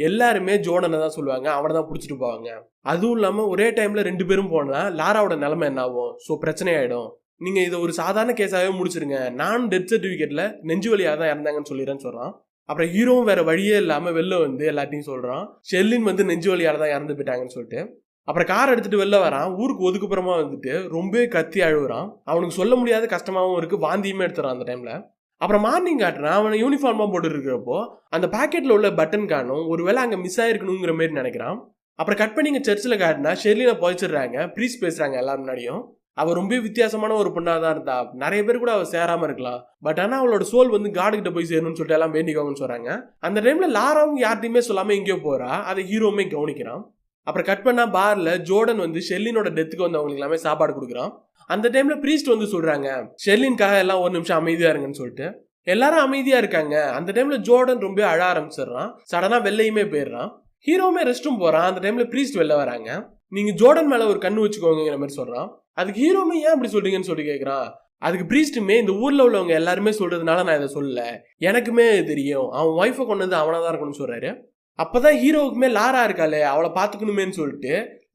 Speaker 1: எல்லாருமே ஜோடனை தான் சொல்லுவாங்க. அவனை தான் பிடிச்சிட்டு போவாங்க. அதுவும் இல்லாமல் ஒரே டைமில் ரெண்டு பேரும் போனால் லாராவோட நிலைமை என்ன ஆகும் ஸோ பிரச்சனை ஆகிடும் நீங்கள் இதை ஒரு சாதாரண கேஸாகவே முடிச்சிருங்க. நானும் டெத் சர்டிஃபிகேட்டில் நெஞ்சு வழியாக தான் இறந்தாங்கன்னு சொல்லிடுறேன்னு சொல்கிறான் அப்புறம் ஹீரோவும் வேற வழியே இல்லாமல் வெளில வந்து எல்லாத்தையும் சொல்கிறான் ஷெல்லின் வந்து நெஞ்சு வழியால் தான் இறந்து போயிட்டாங்கன்னு சொல்லிட்டு. அப்புறம் கார் எடுத்துட்டு வெளில வரான். ஊருக்கு ஒதுக்குப்புறமா வந்துட்டு ரொம்பவே கத்தி அழுகுறான் அவனுக்கு சொல்ல முடியாத கஷ்டமாகவும் இருக்கு. வாந்தியுமே எடுத்துறான் அந்த டைம்ல அப்புறம் மார்னிங் காட்டுறான். அவனை யூனிஃபார்மாக போட்டு இருக்கிறப்போ அந்த பாக்கெட்ல உள்ள பட்டன் காணும். ஒருவேளை அங்கே மிஸ் ஆயிருக்கணுங்கிற மாதிரி நினைக்கிறான். அப்புறம் கட் பண்ணிங்க சர்ச்சில் காட்டினா ஷெர்லினை புதைச்சிடுறாங்க. ப்ரீஸ் பேசுகிறாங்க எல்லா முன்னாடியும். அவ ரொம்ப வித்தியாசமான ஒரு பொண்ணாக தான் இருந்தா. நிறைய பேர் கூட அவ சேராம இருக்கலாம். பட் ஆனால் அவளோட சோல் வந்து காடு கிட்ட போய் சேரணும்னு சொல்லிட்டு எல்லாம் வேண்டிக்கோங்கன்னு சொல்றாங்க. அந்த டைம்ல லாராவும் யார்ட்டையுமே சொல்லாம எங்கேயோ போறா. அதை ஹீரோவுமே கவனிக்கிறான். அப்புறம் கட் பண்ணா பார்ல ஜோர்டன் வந்து ஷெல்லினோட டெத்துக்கு வந்து அவங்களுக்கு எல்லாமே சாப்பாடு கொடுக்குறான். அந்த டைம்ல ப்ரீஸ்ட் வந்து சொல்றாங்க ஷெர்லின்காக எல்லாம் ஒரு நிமிஷம் அமைதியா இருங்கன்னு சொல்லிட்டு. எல்லாரும் அமைதியா இருக்காங்க. அந்த டைம்ல ஜோர்டன் ரொம்ப அழ ஆரம்பிச்சிடுறான். சடனா வெள்ளையுமே போயிடுறான். ஹீரோவுமே ரெஸ்ட்டும் போறான். அந்த டைம்ல ப்ரீஸ்ட் வெளில வராங்க. நீங்க ஜோர்டன் மேல ஒரு கண்ணு வச்சுக்கோங்கிற மாதிரி சொல்றான். அதுக்கு ஹீரோமே ஏன் அப்படி சொல்றீங்கன்னு சொல்லி கேட்குறான் அதுக்கு பிரீஸ்டுமே இந்த ஊரில் உள்ளவங்க எல்லாருமே சொல்றதுனால நான் இதை சொல்லல. எனக்குமே தெரியும். அவன் ஒய்ஃபை கொண்டு வந்து அவனாக தான் இருக்கணும்னு சொல்கிறார் அப்போ தான் ஹீரோவுக்குமே லாரா இருக்காளே அவளை பார்த்துக்கணுமேன்னு சொல்லிட்டு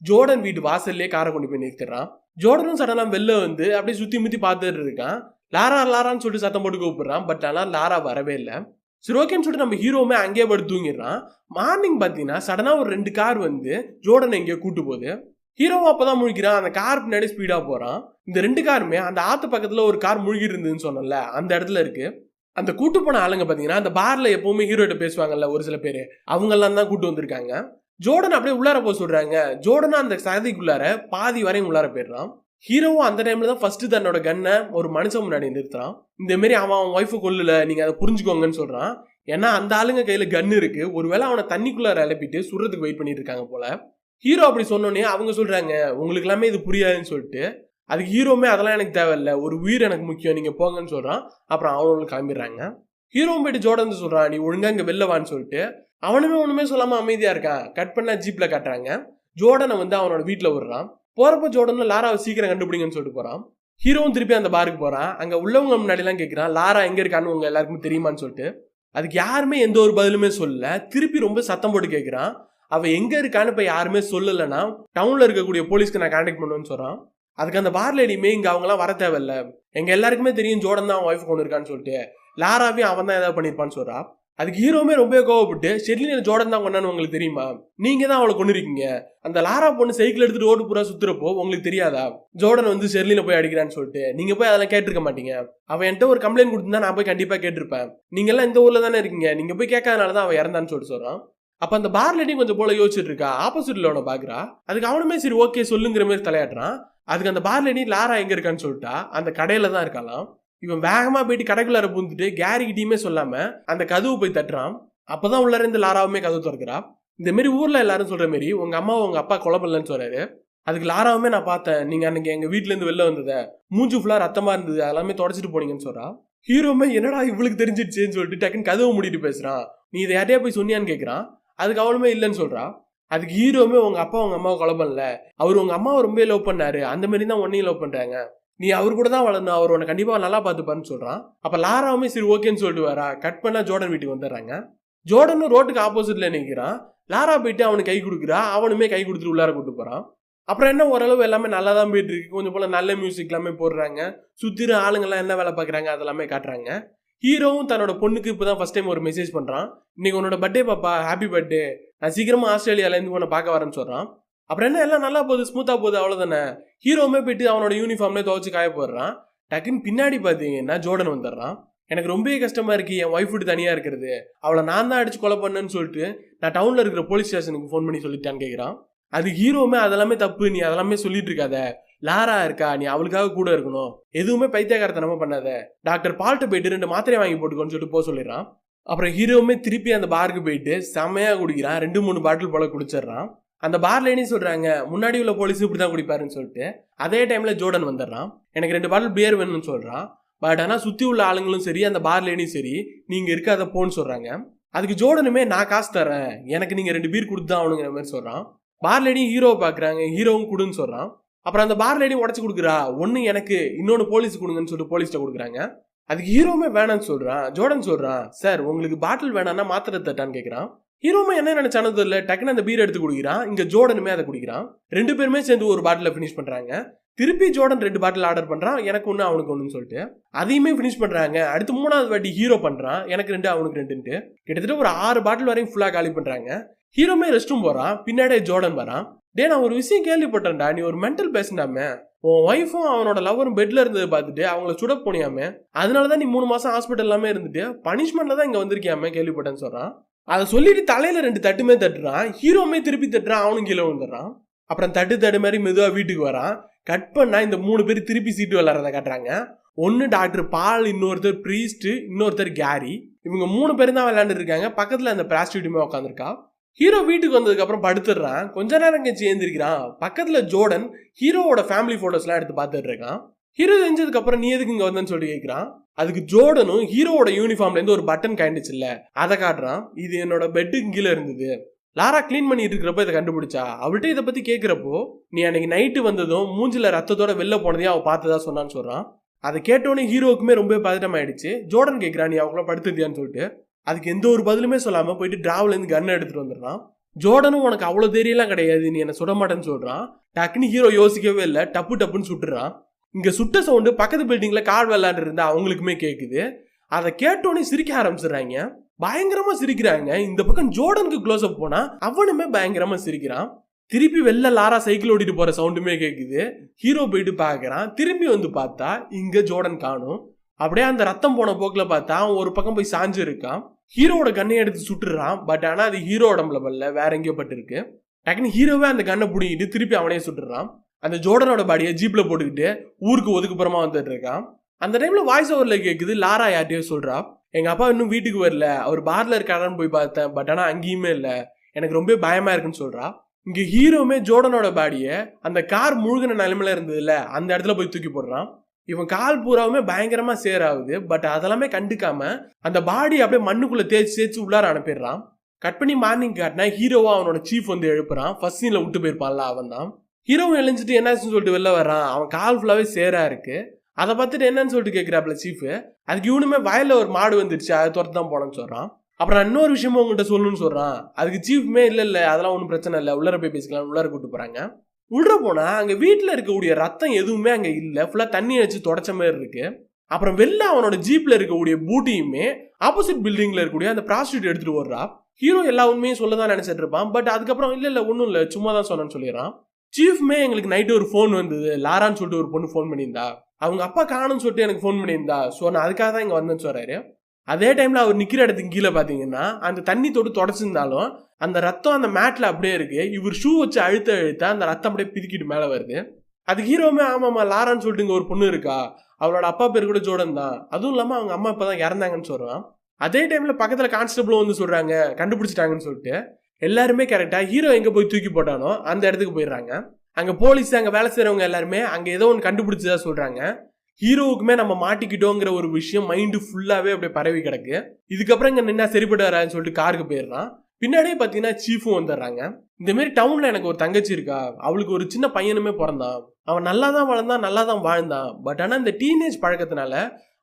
Speaker 1: ஜோர்டன் வீட்டு வாசல்லே காரை கொண்டு போய் நிறுத்துறான் ஜோர்டனும் சடனாக வெளில வந்து அப்படியே சுற்றி முற்றி பார்த்துட்டு இருக்கான். லாரா லாரான்னு சொல்லிட்டு சத்தம் போட்டு கூப்பிடுறான். பட் ஆனால் லாரா வரவே இல்லை. சரி ஓகேன்னு சொல்லிட்டு நம்ம ஹீரோவுமே அங்கேயே படுத்து தூங்கிடுறான். மார்னிங் பார்த்தீங்கன்னா சடனாக ஒரு ரெண்டு கார் வந்து ஜோர்டன் எங்கேயோ கூட்டு போகுது. ஹீரோவும் அப்பதான் முழிக்கிறான். அந்த கார் பின்னாடி ஸ்பீடா போறான். இந்த ரெண்டு காருமே அந்த ஆத்து பக்கத்துல ஒரு கார் முழுகி இருந்ததுன்னு சொன்னல அந்த இடத்துல இருக்கு. அந்த கூட்டு போன ஆளுங்க பாத்தீங்கன்னா அந்த பார்ல எப்பவுமே ஹீரோட்ட பேசுவாங்கல்ல ஒரு சில பேர். அவங்க எல்லாம் தான் கூட்டு வந்திருக்காங்க. ஜோர்டன் அப்படியே உள்ளார போக சொல்றாங்க. ஜோர்டனா அந்த சகதிக்குள்ளார பாதி வரையும் உள்ளார போயிடுறான். ஹீரோவும் அந்த டைம்ல தான் ஃபர்ஸ்ட் தன்னோட கன்னை ஒரு மனுஷன் முன்னாடி நிறுத்துறான். இந்த மாதிரி அவன் அவன் ஒய்ஃபு கொல்லல நீங்க அதை புரிஞ்சுக்கோங்கன்னு சொல்றான். ஏன்னா அந்த ஆளுங்க கையில கன் இருக்கு. ஒருவேளை அவனை தண்ணிக்குள்ளார இழப்பிட்டு சுடுறதுக்கு வெயிட் பண்ணிட்டு இருக்காங்க போல. ஹீரோ அப்படி சொன்னோன்னே அவங்க சொல்கிறாங்க உங்களுக்கு எல்லாமே இது புரியாதுன்னு சொல்லிட்டு. அதுக்கு ஹீரோமே அதெல்லாம் எனக்கு தேவையில்ல. ஒரு உயிர் எனக்கு முக்கியம் நீங்கள் போங்கன்னு சொல்கிறான் அப்புறம் அவனும் கிளம்பிடுறாங்க. ஹீரோவும் போயிட்டு ஜோடன் சொல்கிறான் நீ ஒழுங்காக இங்கே வெளில வான்னு சொல்லிட்டு. அவனுமே ஒன்றுமே சொல்லாமல் அமைதியாக இருக்கான். கட் பண்ணால் ஜீப்பில் காட்டுறாங்க. ஜோடனை வந்து அவனோட வீட்டில் விடுறான். போகிறப்ப ஜோடனில் லாராவை சீக்கிரம் கண்டுபிடிங்கன்னு சொல்லிட்டு போகிறான் ஹீரோவும் திருப்பி அந்த பாருக்கு போகிறான் அங்கே உள்ளவங்க முன்னாடிலாம் கேட்குறான் லாரா எங்கே இருக்கான்னு உங்கள் எல்லாருக்குமே தெரியுமான்னு சொல்லிட்டு. அதுக்கு யாருமே எந்த ஒரு பதிலுமே சொல்லல. திருப்பி ரொம்ப சத்தம் போட்டு கேட்குறான் அவன் எங்க இருக்கான்னு இப்ப யாருமே சொல்லலைன்னா டவுன்ல இருக்கக்கூடிய போலீஸ்க்கு நான் கான்டாக்ட் பண்ணுவேன்னு சொல்றான். அதுக்கு அந்த பார் லேடியுமே இங்க அவங்க எல்லாம் வர தேவையில்ல. எங்க எல்லாருக்குமே தெரியும் ஜோடன் தான் அவன் ஒய்ஃப் கொண்டு இருக்கான்னு சொல்லிட்டு. லாராவையும் அவன் தான் ஏதாவது பண்ணிருப்பான்னு சொல்றா. அதுக்கு ஹீரோமே ரொம்ப கோவப்பட்டு ஷெட்லின ஜோடன் தான் கொண்டான்னு உங்களுக்கு தெரியுமா? நீங்க தான் அவளை கொண்டு இருக்கீங்க. அந்த லாரா பொண்ணு சைக்கிள் எடுத்துட்டு ரோடு பூரா சுத்துறப்போ உங்களுக்கு தெரியாதா? ஜோடன் வந்து ஷெர்லின போய் அடிக்கிறான்னு சொல்லிட்டு. நீங்க போய் அதெல்லாம் கேட்டிருக்க மாட்டீங்க. அவன் என்கிட்ட ஒரு கம்ப்ளைண்ட் கொடுத்துருந்தா நான் போய் கண்டிப்பா கேட்டிருப்பேன். நீங்க எல்லாம் இந்த ஊர்ல தானே இருக்கீங்க. நீங்க போய் கேட்காதனால தான் அவன் இறந்தான்னு சொல்லிட்டு சொல்றான். அப்ப அந்த பார் கொஞ்சம் போல யோசிச்சுட்டு இருக்கா ஆப்போசிட்ல அவனை பாக்குறா? அதுக்கு அவனுமே சரி ஓகே சொல்லுங்கிற மாதிரி தலையாட்டுறான். அதுக்கு அந்த பார்லனி லாரா எங்க இருக்கான்னு சொல்லிட்டா? அந்த கடையில தான் இருக்கலாம் இவன் வேகமா போயிட்டு கடைக்குள்ளார பூந்துட்டு கேரி கிட்டயுமே சொல்லாம அந்த கதவு போய் தட்டுறான். அப்பதான் உள்ளார இருந்து லாராவுமே கதவு திறக்கிறா. இந்த மாதிரி ஊர்ல எல்லாரும் சொல்ற மாதிரி உங்க அம்மா உங்க அப்பா கொலை பண்ணலன்னு சொல்றாரு. அதுக்கு லாராவுமே நான் பார்த்தேன். நீங்க அன்னைக்கு எங்க வீட்ல இருந்து வெளில வந்தத. மூஞ்சு ஃபுல்லா ரத்தமா இருந்தது. அதெல்லாமே தொடச்சிட்டு போனீங்கன்னு சொல்றா. ஹீரோமே என்னடா இவளுக்கு தெரிஞ்சிடுச்சேன்னு சொல்லிட்டு டக்குன்னு கதவை மூடிட்டு பேசுறான். நீ இதை யார்ட்டையா போய் சொன்னியான்னு கேக்குறான். அதுக்கு அவளுமே இல்லைன்னு சொல்கிறா அதுக்கு ஹீரோவுமே உங்கள் அப்பா உங்கள் அம்மாவை கொலை பண்ணல. அவர் உங்கள் அம்மாவை ரொம்ப லவ் பண்ணாரு. அந்த மாதிரி தான் ஒன்றையும் லவ் பண்ணுறாங்க நீ அவர் கூட தான் வளரணும் அவர் உன்னை கண்டிப்பாக நல்லா பார்த்துப்பாருன்னு சொல்கிறான் அப்போ லாராவுமே சரி ஓகேன்னு சொல்லிட்டு வரா. கட் பண்ணால் ஜோர்டன் வீட்டுக்கு வந்துடுறாங்க. ஜோர்டனும் ரோட்டுக்கு ஆப்போசிட்டில் நிற்கிறான் லாரா போயிட்டு அவனுக்கு கை கொடுக்குறா. அவனுமே கை கொடுத்துட்டு உள்ளார கூட்டு போகிறான் அப்புறம் என்ன ஓரளவு எல்லாமே நல்லா தான் போயிட்டு இருக்கு. கொஞ்சம் போல நல்ல மியூசிக் எல்லாமே போடுறாங்க. சுத்திர ஆளுங்கெல்லாம் என்ன வேலை பார்க்குறாங்க அதெல்லாமே காட்டுறாங்க. ஹீரோவும் தன்னோட பொண்ணுக்கு இப்போ தான் ஃபர்ஸ்ட் டைம் ஒரு மெசேஜ் பண்ணுறான் இன்னைக்கு உன்னோட பர்த்டே பாப்பா ஹாப்பி பர்த்டே நான் சீக்கிரமாக ஆஸ்திரேலியாவிலேருந்து உன்னை பார்க்க வரேன்னு சொல்கிறான் அப்புறம் என்ன எல்லாம் நல்லா போகுது ஸ்மூத்தாக போகுது அவ்வளோதானே ஹீரோவுமே போயிட்டு அவனோட யூனிஃபார்ம்லேயே துவச்சி காய போடுறான். டக்குன்னு பின்னாடி பார்த்தீங்கன்னா ஜோர்டன் வந்துடுறான். எனக்கு ரொம்பவே கஷ்டமாக இருக்குது என் ஒய்ஃப் விட்டு தனியாக இருக்கிறது. அவளை நான் தான் அடிச்சு கொலை பண்ணேன்னு சொல்லிட்டு நான் டவுனில் இருக்கிற போலீஸ் ஸ்டேஷனுக்கு ஃபோன் பண்ணி சொல்லிட்டான்னு கேட்குறான் அது ஹீரோவுமே அதெல்லாமே தப்பு நீ அதெல்லாமே சொல்லிட்டு இருக்காத. லாரா இருக்கா? நீ அவளுக்காக கூட இருக்கணும். எதுவுமே பைத்தியக்காரத்தனமா பண்ணாத. டாக்டர் பால்ட்டு போயிட்டு ரெண்டு மாத்திரை வாங்கி போட்டுக்கோன்னு சொல்லிட்டு போக சொல்லிடுறான். அப்புறம் ஹீரோவுமே திருப்பி அந்த பாருக்கு போயிட்டு செம்மையா குடிக்கிறான். ரெண்டு மூணு பாட்டில் போல குடிச்சிடுறான். அந்த பார்ல என்ன சொல்றாங்க? முன்னாடி உள்ள போலீஸ் இப்படி தான் குடிப்பாருன்னு சொல்லிட்டு அதே டைம்ல ஜோர்டன் வந்துடுறான். எனக்கு ரெண்டு பாட்டில் பியர் வேணும்னு சொல்றான். பட் ஆனால் சுற்றி உள்ள ஆளுங்களும் சரி அந்த பார்லேயும் சரி நீங்கள் இருக்காத போன்னு சொல்கிறாங்க அதுக்கு ஜோர்டனுமே நான் காசு தரேன். எனக்கு நீங்கள் ரெண்டு பீர் கொடுத்து தான் ஆகணுங்கிற மாதிரி சொல்கிறான் பார்லேடியும் ஹீரோவை பார்க்குறாங்க ஹீரோவும் கொடுன்னு சொல்கிறான் அப்புறம் அந்த பார்லேடியும் உடச்சி கொடுக்குறா. ஒன்று எனக்கு இன்னொன்று போலீஸ் கொடுங்கன்னு சொல்லிட்டு போலீஸ்ட்ட கொடுக்குறாங்க. அதுக்கு ஹீரோவுமே வேணாம்னு சொல்கிறான் ஜோர்டன் சொல்கிறான் சார் உங்களுக்கு பாட்டில் வேணாம்னா மாத்திரை தட்டான்னு கேட்குறான் ஹீரோமே என்ன நினைச்சானது தெரியல. டக்குன்னு அந்த பீர் எடுத்து குடிக்கிறான். இங்க ஜோர்டனுமே அதை குடிக்கிறான். ரெண்டு பேருமே சேர்ந்து ஒரு பாட்டில ஃபினிஷ் பண்றாங்க. திருப்பி ஜோர்டன் ரெண்டு பாட்டில் ஆர்டர் பண்றான். எனக்கு ஒன்று அவனுக்கு ஒன்றுன்னு சொல்லிட்டு. அதையுமே ஃபினிஷ் பண்றாங்க. அடுத்து மூணாவது வாட்டி ஹீரோ பண்றான். எனக்கு ரெண்டு அவனுக்கு ரெண்டுன்ட்டு. கிட்டத்தட்ட ஒரு ஆறு பாட்டில் வரையும் ஃபுல்லாக காலி பண்றாங்க. ஹீரோமே ரெஸ்ட் ரூம் போறான். பின்னாடியே ஜோர்டன் வரான். டே நான் ஒரு விஷயம் கேள்விப்பட்டேன்டா. நீ ஒரு மென்டல் பேசினாமே உன் ஒய்ஃபும் அவனோட லவரும் பெட்ல இருந்ததை பார்த்துட்டு அவங்கள சுட போனியாமே. அதனால தான் நீ மூணு மாசம் ஹாஸ்பிட்டல் எல்லாமே இருந்துட்டு பனிஷ்மெண்ட்ல தான் இங்க வந்திருக்கியாமே கேள்விப்பட்டேன்னு சொல்றான். அதை சொல்லிட்டு தலையில ரெண்டு தட்டுமே தட்டுறான். ஹீரோமே திருப்பி தட்டுறான் அவனும் கீழே வந்துடுறான் அப்புறம் தட்டு தட்டு மாதிரி மெதுவா வீட்டுக்கு வரான். கட் பண்ணா இந்த மூணு பேர் திருப்பி சீட்டு விளாட்றத காட்டுறாங்க. ஒன்னு டாக்டர் பால் இன்னொருத்தர் ப்ரீஸ்ட் இன்னொருத்தர் கேரி. இவங்க மூணு பேரும் தான் விளையாண்டுருக்காங்க பக்கத்தில் பக்கத்துல அந்த பிராஸ்டியூட்டுமே உட்காந்துருக்கா ஹீரோ வீட்டுக்கு வந்ததுக்கு அப்புறம் படுத்துடுறான். கொஞ்ச நேரம் கழிச்சு ஏந்திரிக்கிறான் பக்கத்துல ஜோர்டன் ஹீரோவோட ஃபேமிலி போட்டோஸ்லாம் எடுத்து பார்த்துட்டு இருக்கான். ஹீரோ செஞ்சதுக்கு அப்புறம் நீ எதுக்கு இங்க வந்தேன்னு சொல்லி கேட்கிறான் அதுக்கு ஜோர்டனும் ஹீரோவோட யூனிஃபார்ம்ல இருந்து ஒரு பட்டன் கண்டுச்சு இல்ல அதை காட்டுறான். இது என்னோட பெட்டுக்கு கீழே இருந்தது. லாரா க்ளீன் பண்ணிட்டு இருக்கிறப்ப இதை கண்டுபிடிச்சா? அவள்கிட்ட இதை பத்தி கேட்கிறப்போ நீ அன்னைக்கு நைட்டு வந்ததும் மூஞ்சில ரத்தத்தோட வெளில போனதையும் அவள் பார்த்ததா சொன்னான்னு சொல்றான். அதை கேட்டோன்னே ஹீரோவுக்குமே ரொம்ப பதட்டம் ஆயிடுச்சு ஜோர்டன் கேட்கிறான் நீ அவங்கள படுத்துதியான்னு சொல்லிட்டு. அதுக்கு எந்த ஒரு பதிலுமே சொல்லாமல் போயிட்டு டிராவலேருந்து கன்னை கன் எடுத்துட்டு வந்துடுறான். ஜோர்டனும் உனக்கு அவ்வளோ தைரியம்லாம் கிடையாது நீ என்ன சுட மாட்டேன்னு சொல்கிறான் டக்குன்னு ஹீரோ யோசிக்கவே இல்லை டப்பு டப்புன்னு சுட்டுறான். இங்கே சுட்ட சவுண்டு பக்கத்து பில்டிங்கில் கார் விளாண்டு இருந்தா அவங்களுக்குமே கேட்குது அதை கேட்டோன்னே சிரிக்க ஆரம்பிச்சிடுறாங்க. பயங்கரமாக சிரிக்கிறாங்க. இந்த பக்கம் ஜோர்டனுக்கு க்ளோஸ் அப் போனால் அவனுமே பயங்கரமாக சிரிக்கிறான். திருப்பி வெளில லாரா சைக்கிள் ஓட்டிட்டு போகிற சவுண்டுமே கேட்குது ஹீரோ போயிட்டு பார்க்குறான் திரும்பி வந்து பார்த்தா இங்கே ஜோர்டன் காணும். அப்படியே அந்த ரத்தம் போன போக்கில் பார்த்தா அவன் ஒரு பக்கம் போய் சாஞ்சு இருக்கான். ஹீரோவோட கண்ணை எடுத்து சுட்டுறான். பட் ஆனால் அது ஹீரோ உடம்புல பல்ல வேற எங்கேயோ பட்டிருக்கு. டக்குன்னு ஹீரோவே அந்த கண்ணை பிடிங்கிட்டு திருப்பி அவனே சுட்டுறான். அந்த ஜோர்டனோட பாடியை ஜீப்பில் போட்டுக்கிட்டு ஊருக்கு ஒதுக்குப்புறமா வந்துட்டு இருக்கான். அந்த டைமில் வாய்ஸ் ஓவரில் கேட்குது லாரா யார்ட்டையோ சொல்கிறா எங்கள் அப்பா இன்னும் வீட்டுக்கு வரல. அவர் பார்ல இருக்காரான்னு போய் பார்த்தேன். பட் ஆனால் அங்கேயுமே இல்லை. எனக்கு ரொம்ப பயமாக இருக்குன்னு சொல்கிறா இங்கே ஹீரோமே ஜோர்டனோட பாடியை அந்த கார் முழுகின நிலைமையில இருந்ததுல அந்த இடத்துல போய் தூக்கி போடுறான். இவன் கால் பூராவுமே பயங்கரமா சேர் ஆகுது. பட் அதெல்லாமே கண்டுக்காம அந்த பாடி அப்படியே மண்ணுக்குள்ள தேய்ச்சி தேய்ச்சி உள்ளார அனுப்பிடுறான். கட் பண்ணி மார்னிங் காட்டினா ஹீரோவா அவனோட சீஃப் வந்து எழுப்புறான். ஃபர்ஸ்ட் சீன்ல விட்டு போயிருப்பான்ல அவன் தான். ஹீரோவும் எழுஞ்சிட்டு என்னாச்சுன்னு சொல்லிட்டு வெளில வரான் அவன் கால் ஃபுல்லாவே சேரா இருக்கு. அதை பார்த்துட்டு என்னன்னு சொல்லிட்டு கேட்கிறாப்ல சீஃபு அதுக்கு இவனுமே வயல்ல ஒரு மாடு வந்துருச்சு. அதை துரத்து தான் போனேன்னு சொல்றான். அப்புறம் நான் இன்னொரு விஷயமும் உங்கள்கிட்ட சொல்லணும்னு சொல்கிறான் அதுக்கு சீஃப்மே இல்லை இல்லை. அதெல்லாம் ஒன்றும் பிரச்சனை இல்லை. உள்ளர போய் பேசிக்கலாம். உள்ளார கூட்டு போகிறாங்க உள்ள போனால் அங்கே வீட்டில் இருக்கக்கூடிய ரத்தம் எதுவுமே அங்கே இல்லை. ஃபுல்லாக தண்ணி வச்சு தொடச்ச மாதிரி இருக்குது அப்புறம் வெளில அவனோட ஜீப்பில் இருக்கக்கூடிய பூட்டியுமே ஆப்போசிட் பில்டிங்கில் இருக்கக்கூடிய அந்த ப்ராஸ்டியூட் எடுத்துகிட்டு வர்றா. ஹீரோ எல்லா உண்மையும் சொல்ல தான் நினச்சிட்டு இருப்பான். பட் அதுக்கப்புறம் இல்லை இல்லை ஒன்றும் இல்லை. சும்மா தான் சொன்னேன்னு சொல்லிடுறான். சீஃப்மே எங்களுக்கு நைட்டு ஒரு ஃபோன் வந்தது. லாரான்னு சொல்லிட்டு ஒரு பொண்ணு ஃபோன் பண்ணியிருந்தா. அவங்க அப்பா காணும்னு சொல்லிட்டு எனக்கு ஃபோன் பண்ணியிருந்தா. ஸோ நான் அதுக்காக தான் இங்கே வந்தேன்னு சொல்கிறாரு அதே டைம்ல அவர் நிக்கிற இடத்துக்கு கீழே பாத்தீங்கன்னா அந்த தண்ணி தொட்டு தொடச்சிருந்தாலும் அந்த ரத்தம் அந்த மேட்ல அப்படியே இருக்கு. இவர் ஷூ வச்சு அழுத்த அழுத்த அந்த ரத்தம் அப்படியே பிதுக்கிட்டு மேல வருது. அது ஹீரோமே ஆமாமா லாரான்னு சொல்லிட்டு இங்கே ஒரு பொண்ணு இருக்கா? அவளோட அப்பா பேர் கூட ஜோடன் தான். அதுவும் இல்லாம அவங்க அம்மா இப்ப தான் இறந்தாங்கன்னு சொல்றான். அதே டைம்ல பக்கத்துல கான்ஸ்டபிளும் வந்து சொல்றாங்க கண்டுபிடிச்சிட்டாங்கன்னு சொல்லிட்டு. எல்லாருமே கரெக்டா ஹீரோ எங்க போய் தூக்கி போட்டானோ அந்த இடத்துக்கு போயிடுறாங்க. அங்க போலீஸ் அங்க வேலை செய்கிறவங்க எல்லாருமே அங்க ஏதோ ஒன்று கண்டுபிடிச்சதா சொல்றாங்க. ஹீரோவுக்குமே நம்ம மாட்டிக்கிட்டோங்கிற ஒரு விஷயம் மைண்டு ஃபுல்லாகவே அப்படியே பரவி கிடக்கு. இதுக்கப்புறம் இங்கே நின்னா சரிப்பட்டு வரான்னு சொல்லிட்டு காருக்கு போயிடுறான். பின்னாடியே பார்த்தீங்கன்னா சீஃபும் வந்துடுறாங்க. இந்த மாதிரி டவுனில் எனக்கு ஒரு தங்கச்சி இருக்கா? அவளுக்கு ஒரு சின்ன பையனுமே பிறந்தான். அவன் நல்லா தான் வளர்ந்தான் நல்லா தான் வாழ்ந்தான். பட் ஆனால் இந்த டீனேஜ் பழக்கத்தினால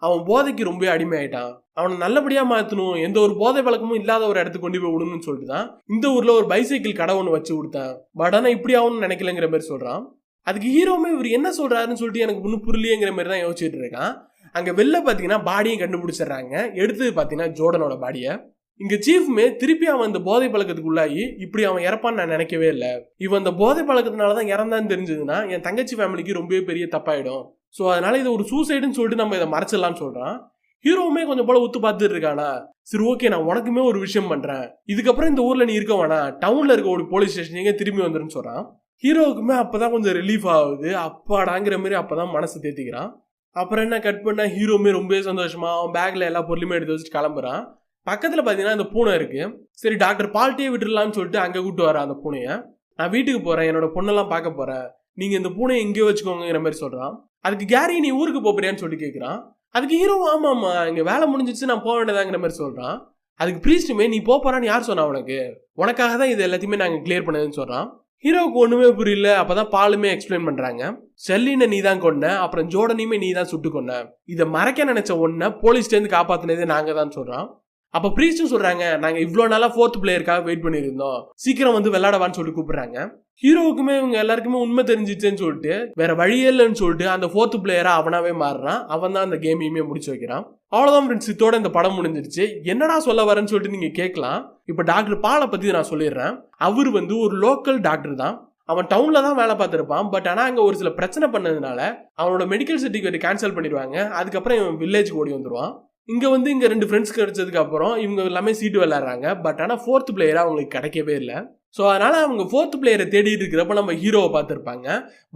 Speaker 1: அவன் போதைக்கு ரொம்ப அடிமையாயிட்டான். அவனை நல்லபடியாக மாற்றணும் எந்த ஒரு போதை பழக்கமும் இல்லாத ஒரு இடத்துக்கு கொண்டு போய் விடணும்னு சொல்லிட்டு தான் இந்த ஊரில் ஒரு பைசைக்கிள் கடை ஒன்று வச்சு கொடுத்தேன். பட் ஆனால் இப்படி ஆகும்னு நினைக்கலங்கிற மாதிரி சொல்கிறான் அதுக்கு ஹீரோமே இவர் என்ன சொல்கிறாருன்னு சொல்லிட்டு எனக்கு ஒன்றும் புரியலையேங்கிற மாதிரி தான் யோசிச்சுட்டு இருக்கான். அங்கே வெளில பார்த்தீங்கன்னா பாடியும் கண்டுபிடிச்சிடுறாங்க. எடுத்து பார்த்தீங்கன்னா ஜோர்டனோட பாடியை. இங்க சீஃப்மே திருப்பி அவன் இந்த போதை பழக்கத்துக்கு உள்ளாகி இப்படி அவன் இறப்பான்னு நான் நினைக்கவே இல்லை. இவன் அந்த போதை பழக்கத்தினால தான் இறந்தான்னு தெரிஞ்சதுன்னா என் தங்கச்சி ஃபேமிலிக்கு ரொம்பவே பெரிய தப்பாயிடும். ஸோ அதனால இதை ஒரு சூசைடுன்னு சொல்லிட்டு நம்ம இதை மறைச்சிடலாம்னு சொல்றான். ஹீரோவுமே கொஞ்சம் போல ஒத்து பார்த்துட்டு இருக்கானா? சரி ஓகே நான் உனக்குமே ஒரு விஷயம் பண்றேன். இதுக்கப்புறம் இந்த ஊர்ல நீ இருக்க வேணாம். டவுன்ல இருக்க ஒரு போலீஸ் ஸ்டேஷன் எங்க திரும்பி வந்துருன்னு சொல்றான். ஹீரோவுக்குமே அப்பதான் கொஞ்சம் ரிலீஃப் ஆகுது. அப்பாடாங்கிற மாதிரி அப்பதான் மனசு தேத்திக்கிறான். அப்புறம் என்ன கட் பண்ணால் ஹீரோமே ரொம்பவே சந்தோஷமா அவன் பேக்ல எல்லா பொருளுமே எடுத்து வச்சுட்டு கிளம்புறான். பக்கத்தில் பார்த்தீங்கன்னா அந்த பூனை இருக்கு. சரி டாக்டர் பால்ட்டியே விட்டுடலாம்னு சொல்லிட்டு அங்கே கூட்டு வர அந்த பூனையை. நான் வீட்டுக்கு போகிறேன் என்னோட பொண்ணெல்லாம் பார்க்க போறேன். நீங்க இந்த பூனையை எங்கேயோ வச்சுக்கோங்கிற மாதிரி சொல்றான். அதுக்கு கேரி நீ ஊருக்கு போறியான்னு சொல்லிட்டு கேட்குறான் அதுக்கு ஹீரோ ஆமா ஆமா இங்கே வேலை முடிஞ்சிச்சு நான் போக வேண்டியதாங்கிற மாதிரி சொல்றான். அதுக்கு ப்ரீஸ்ட்டுமே நீ போப் போறான்னு யார் சொன்னா உனக்கு? உனக்காக தான் இது எல்லாத்தையுமே நாங்கள் கிளியர் பண்ணதுன்னு சொல்றான். ஹீரோவுக்கு ஒன்றுமே புரியல. அப்பதான் பாலுமே எக்ஸ்பிளைன் பண்ணுறாங்க செல்லினை நீ தான் கொன்ன அப்புறம் ஜோடனையுமே நீ தான் சுட்டு கொன்ன. இதை மறைக்க நினைச்ச ஒன்ன போலீஸ்லேருந்து காப்பாற்றினதே நாங்கள் தான் சொல்கிறோம் அப்ப பிரீஸ்டும் சொல்றாங்க நாங்க இவ்வளவு நாளா ஃபோர்த் பிளேயருக்காக வெயிட் பண்ணியிருந்தோம் சீக்கிரம் வந்து விளையாடவான்னு சொல்லி கூப்பிடுறாங்க. ஹீரோவுக்குமே இவங்க எல்லாருக்குமே உண்மை தெரிஞ்சிச்சுன்னு சொல்லிட்டு வேற வழியே இல்லைன்னு சொல்லிட்டு அந்த ஃபோர்த் பிளேயரா அவனாவே மாறுறான். அவன் தான் அந்த கேமையுமே முடிச்சு வைக்கிறான். அவ்வளவுதான் ஃப்ரெண்ட்ஸ் இதோட இந்த படம் முடிஞ்சிருச்சு. என்னடா சொல்ல வரேன்னு சொல்லிட்டு நீங்க கேட்கலாம். இப்ப டாக்டர் பாலை பத்தி நான் சொல்லிடுறேன். அவர் வந்து ஒரு லோக்கல் டாக்டர் தான். அவன் டவுன்ல தான் வேலை பார்த்துருப்பான். பட் ஆனால் அங்கே ஒரு சில பிரச்சனை பண்ணதுனால அவனோட மெடிக்கல் சர்டிஃபிகேட் கேன்சல் பண்ணிடுவாங்க. அதுக்கப்புறம் இவன் வில்லேஜ் ஓடி வந்துடுவான் இங்கே வந்து இங்கே ரெண்டு ஃப்ரெண்ட்ஸ் கிடைச்சதுக்கு அப்புறம் இவங்க எல்லாமே சீட்டு விளையாடுறாங்க. பட் ஆனால் ஃபோர்த் பிளேயராக அவங்களுக்கு கிடைக்கவே இல்லை. ஸோ அதனால் அவங்க ஃபோர்த் பிளேயரை தேடிட்டு இருக்கிறப்ப நம்ம ஹீரோவை பார்த்துருப்பாங்க.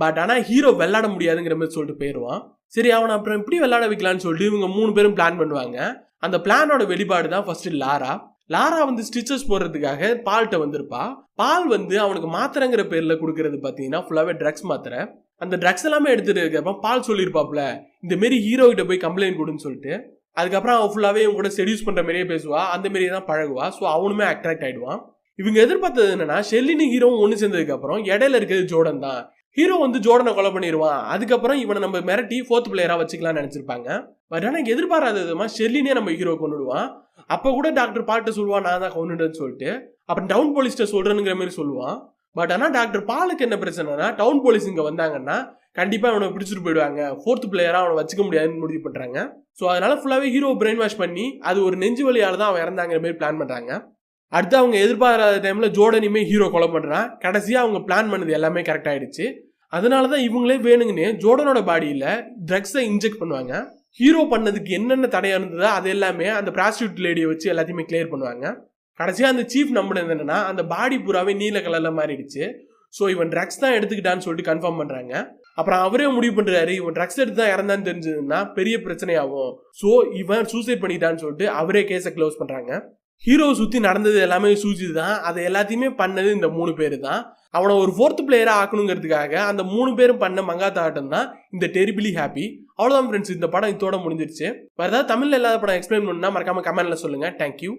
Speaker 1: பட் ஆனால் ஹீரோ விளையாட முடியாதுங்கிற மாதிரி சொல்லிட்டு போயிடுவான் சரி அவனை அப்புறம் எப்படி விளையாட வைக்கலான்னு சொல்லிட்டு இவங்க மூணு பேரும் பிளான் பண்ணுவாங்க. அந்த பிளானோட வெளிப்பாடு தான் ஃபர்ஸ்ட் லாரா. லாரா வந்து ஸ்டிச்சஸ் போடுறதுக்காக பால்கிட்ட வந்திருப்பா. பால் வந்து அவனுக்கு மாத்திரைங்கிற பேரில் கொடுக்கறது பார்த்தீங்கன்னா ஃபுல்லாகவே ட்ரக்ஸ் மாத்திரை. அந்த ட்ரக்ஸ் எல்லாமே எடுத்துகிட்டு இருக்கிறப்ப பால் சொல்லியிருப்பாப்ல இந்த மாரி ஹீரோ கிட்ட போய் கம்ப்ளைண்ட் கொடுன்னு சொல்லிட்டு. அதுக்கப்புறம் அவன் ஃபுல்லாகவே இவங்க கூட செடியூஸ் பண்ணுற மாதிரியே பேசுவா. அந்த மாரியே தான் பழகுவா. ஸோ அவனுமே அட்ராக்ட் ஆகிடுவான் இவங்க எதிர்பார்த்தது என்னன்னா ஷெல்லினி ஹீரோவும் ஒன்று சேர்ந்ததுக்கப்புறம் இடையில இருக்கிறது ஜோடன் தான். ஹீரோ வந்து ஜோர்டனை கொலை பண்ணிடுவான் அதுக்கப்புறம் இவனை நம்ம மிரட்டி ஃபோர்த் பிளேயராக வச்சுக்கலாம்னு நினச்சிருப்பாங்க. பட் ஆனால் எதிர்பாராத விதமாக ஷெல்லினே நம்ம ஹீரோ கொண்டுடுவான் அப்போ கூட டாக்டர் பாட்டு சொல்லுவான் நான் தான் கொண்டுடுன்னு சொல்லிட்டு. அப்புறம் டவுன் போலீஸ்ட்டை சொல்கிறேனுங்கிற மாதிரி சொல்லுவான். பட் ஆனால் டாக்டர் பாலுக்கு என்ன பிரச்சனைனா டவுன் போலீஸ் இங்கே வந்தாங்கன்னா கண்டிப்பாக அவனை பிடிச்சிட்டு போயிடுவாங்க. ஃபோர்த் பிளேயராக அவனை வச்சுக்க முடியாதுன்னு முடிவு பண்ணுறாங்க ஸோ அதனால் ஃபுல்லாகவே ஹீரோ பிரெயின் வாஷ் பண்ணி அது ஒரு நெஞ்சு வழியால் தான் அவன் இறந்தாங்கிற மாதிரி பிளான் பண்ணுறாங்க அடுத்து அவங்க எதிர்பாராத டைமில் ஜோர்டனையுமே ஹீரோ கொலை பண்ணுறான் கடைசியாக அவங்க பிளான் பண்ணது எல்லாமே கரெக்ட் ஆகிடுச்சு அதனால தான் இவங்களே வேணுங்கன்னு ஜோர்டனோட பாடியில் ட்ரக்ஸை இன்ஜெக்ட் பண்ணுவாங்க. ஹீரோ பண்ணதுக்கு என்னென்ன தடையாக இருந்ததோ அது எல்லாமே அந்த ப்ராஸ்டியூட் லேடியை வச்சு எல்லாத்தையுமே கிளியர் பண்ணுவாங்க. கடைசியாக அந்த சீஃப் நம்பினது என்னன்னா அந்த பாடி பூராவே நீல கலரில் மாறிடுச்சு. ஸோ இவன் ட்ரக்ஸ் தான் எடுத்துக்கிட்டான்னு சொல்லிட்டு கன்ஃபார்ம் பண்ணுறாங்க அப்புறம் அவரே முடிவு பண்ணுறாரு இவன் ட்ரக்ஸ் எடுத்து தான் இறந்தான்னு தெரிஞ்சதுன்னா பெரிய பிரச்சனையாகும். ஸோ இவன் சூசைட் பண்ணிட்டான்னு சொல்லிட்டு அவரே கேஸை க்ளோஸ் பண்ணுறாங்க ஹீரோவை சுற்றி நடந்தது எல்லாமே சூஜி தான். அதை எல்லாத்தையுமே பண்ணது இந்த மூணு பேர் தான். அவனை ஒரு ஃபோர்த் பிளேயராக ஆக்கணுங்கிறதுக்காக அந்த மூணு பேரும் பண்ண மங்காத்த ஆட்டம் தான் இந்த டெரிபிளி ஹாப்பி அவ்வளோதான் ஃப்ரெண்ட்ஸ் இந்த படம் இதோட முடிஞ்சிருச்சு. வேறு ஏதாவது தமிழில் இல்லாத படம் எக்ஸ்பிளைன் பண்ணுன்னா மறக்காம கமெண்ட்ல சொல்லுங்கள் தேங்க்யூ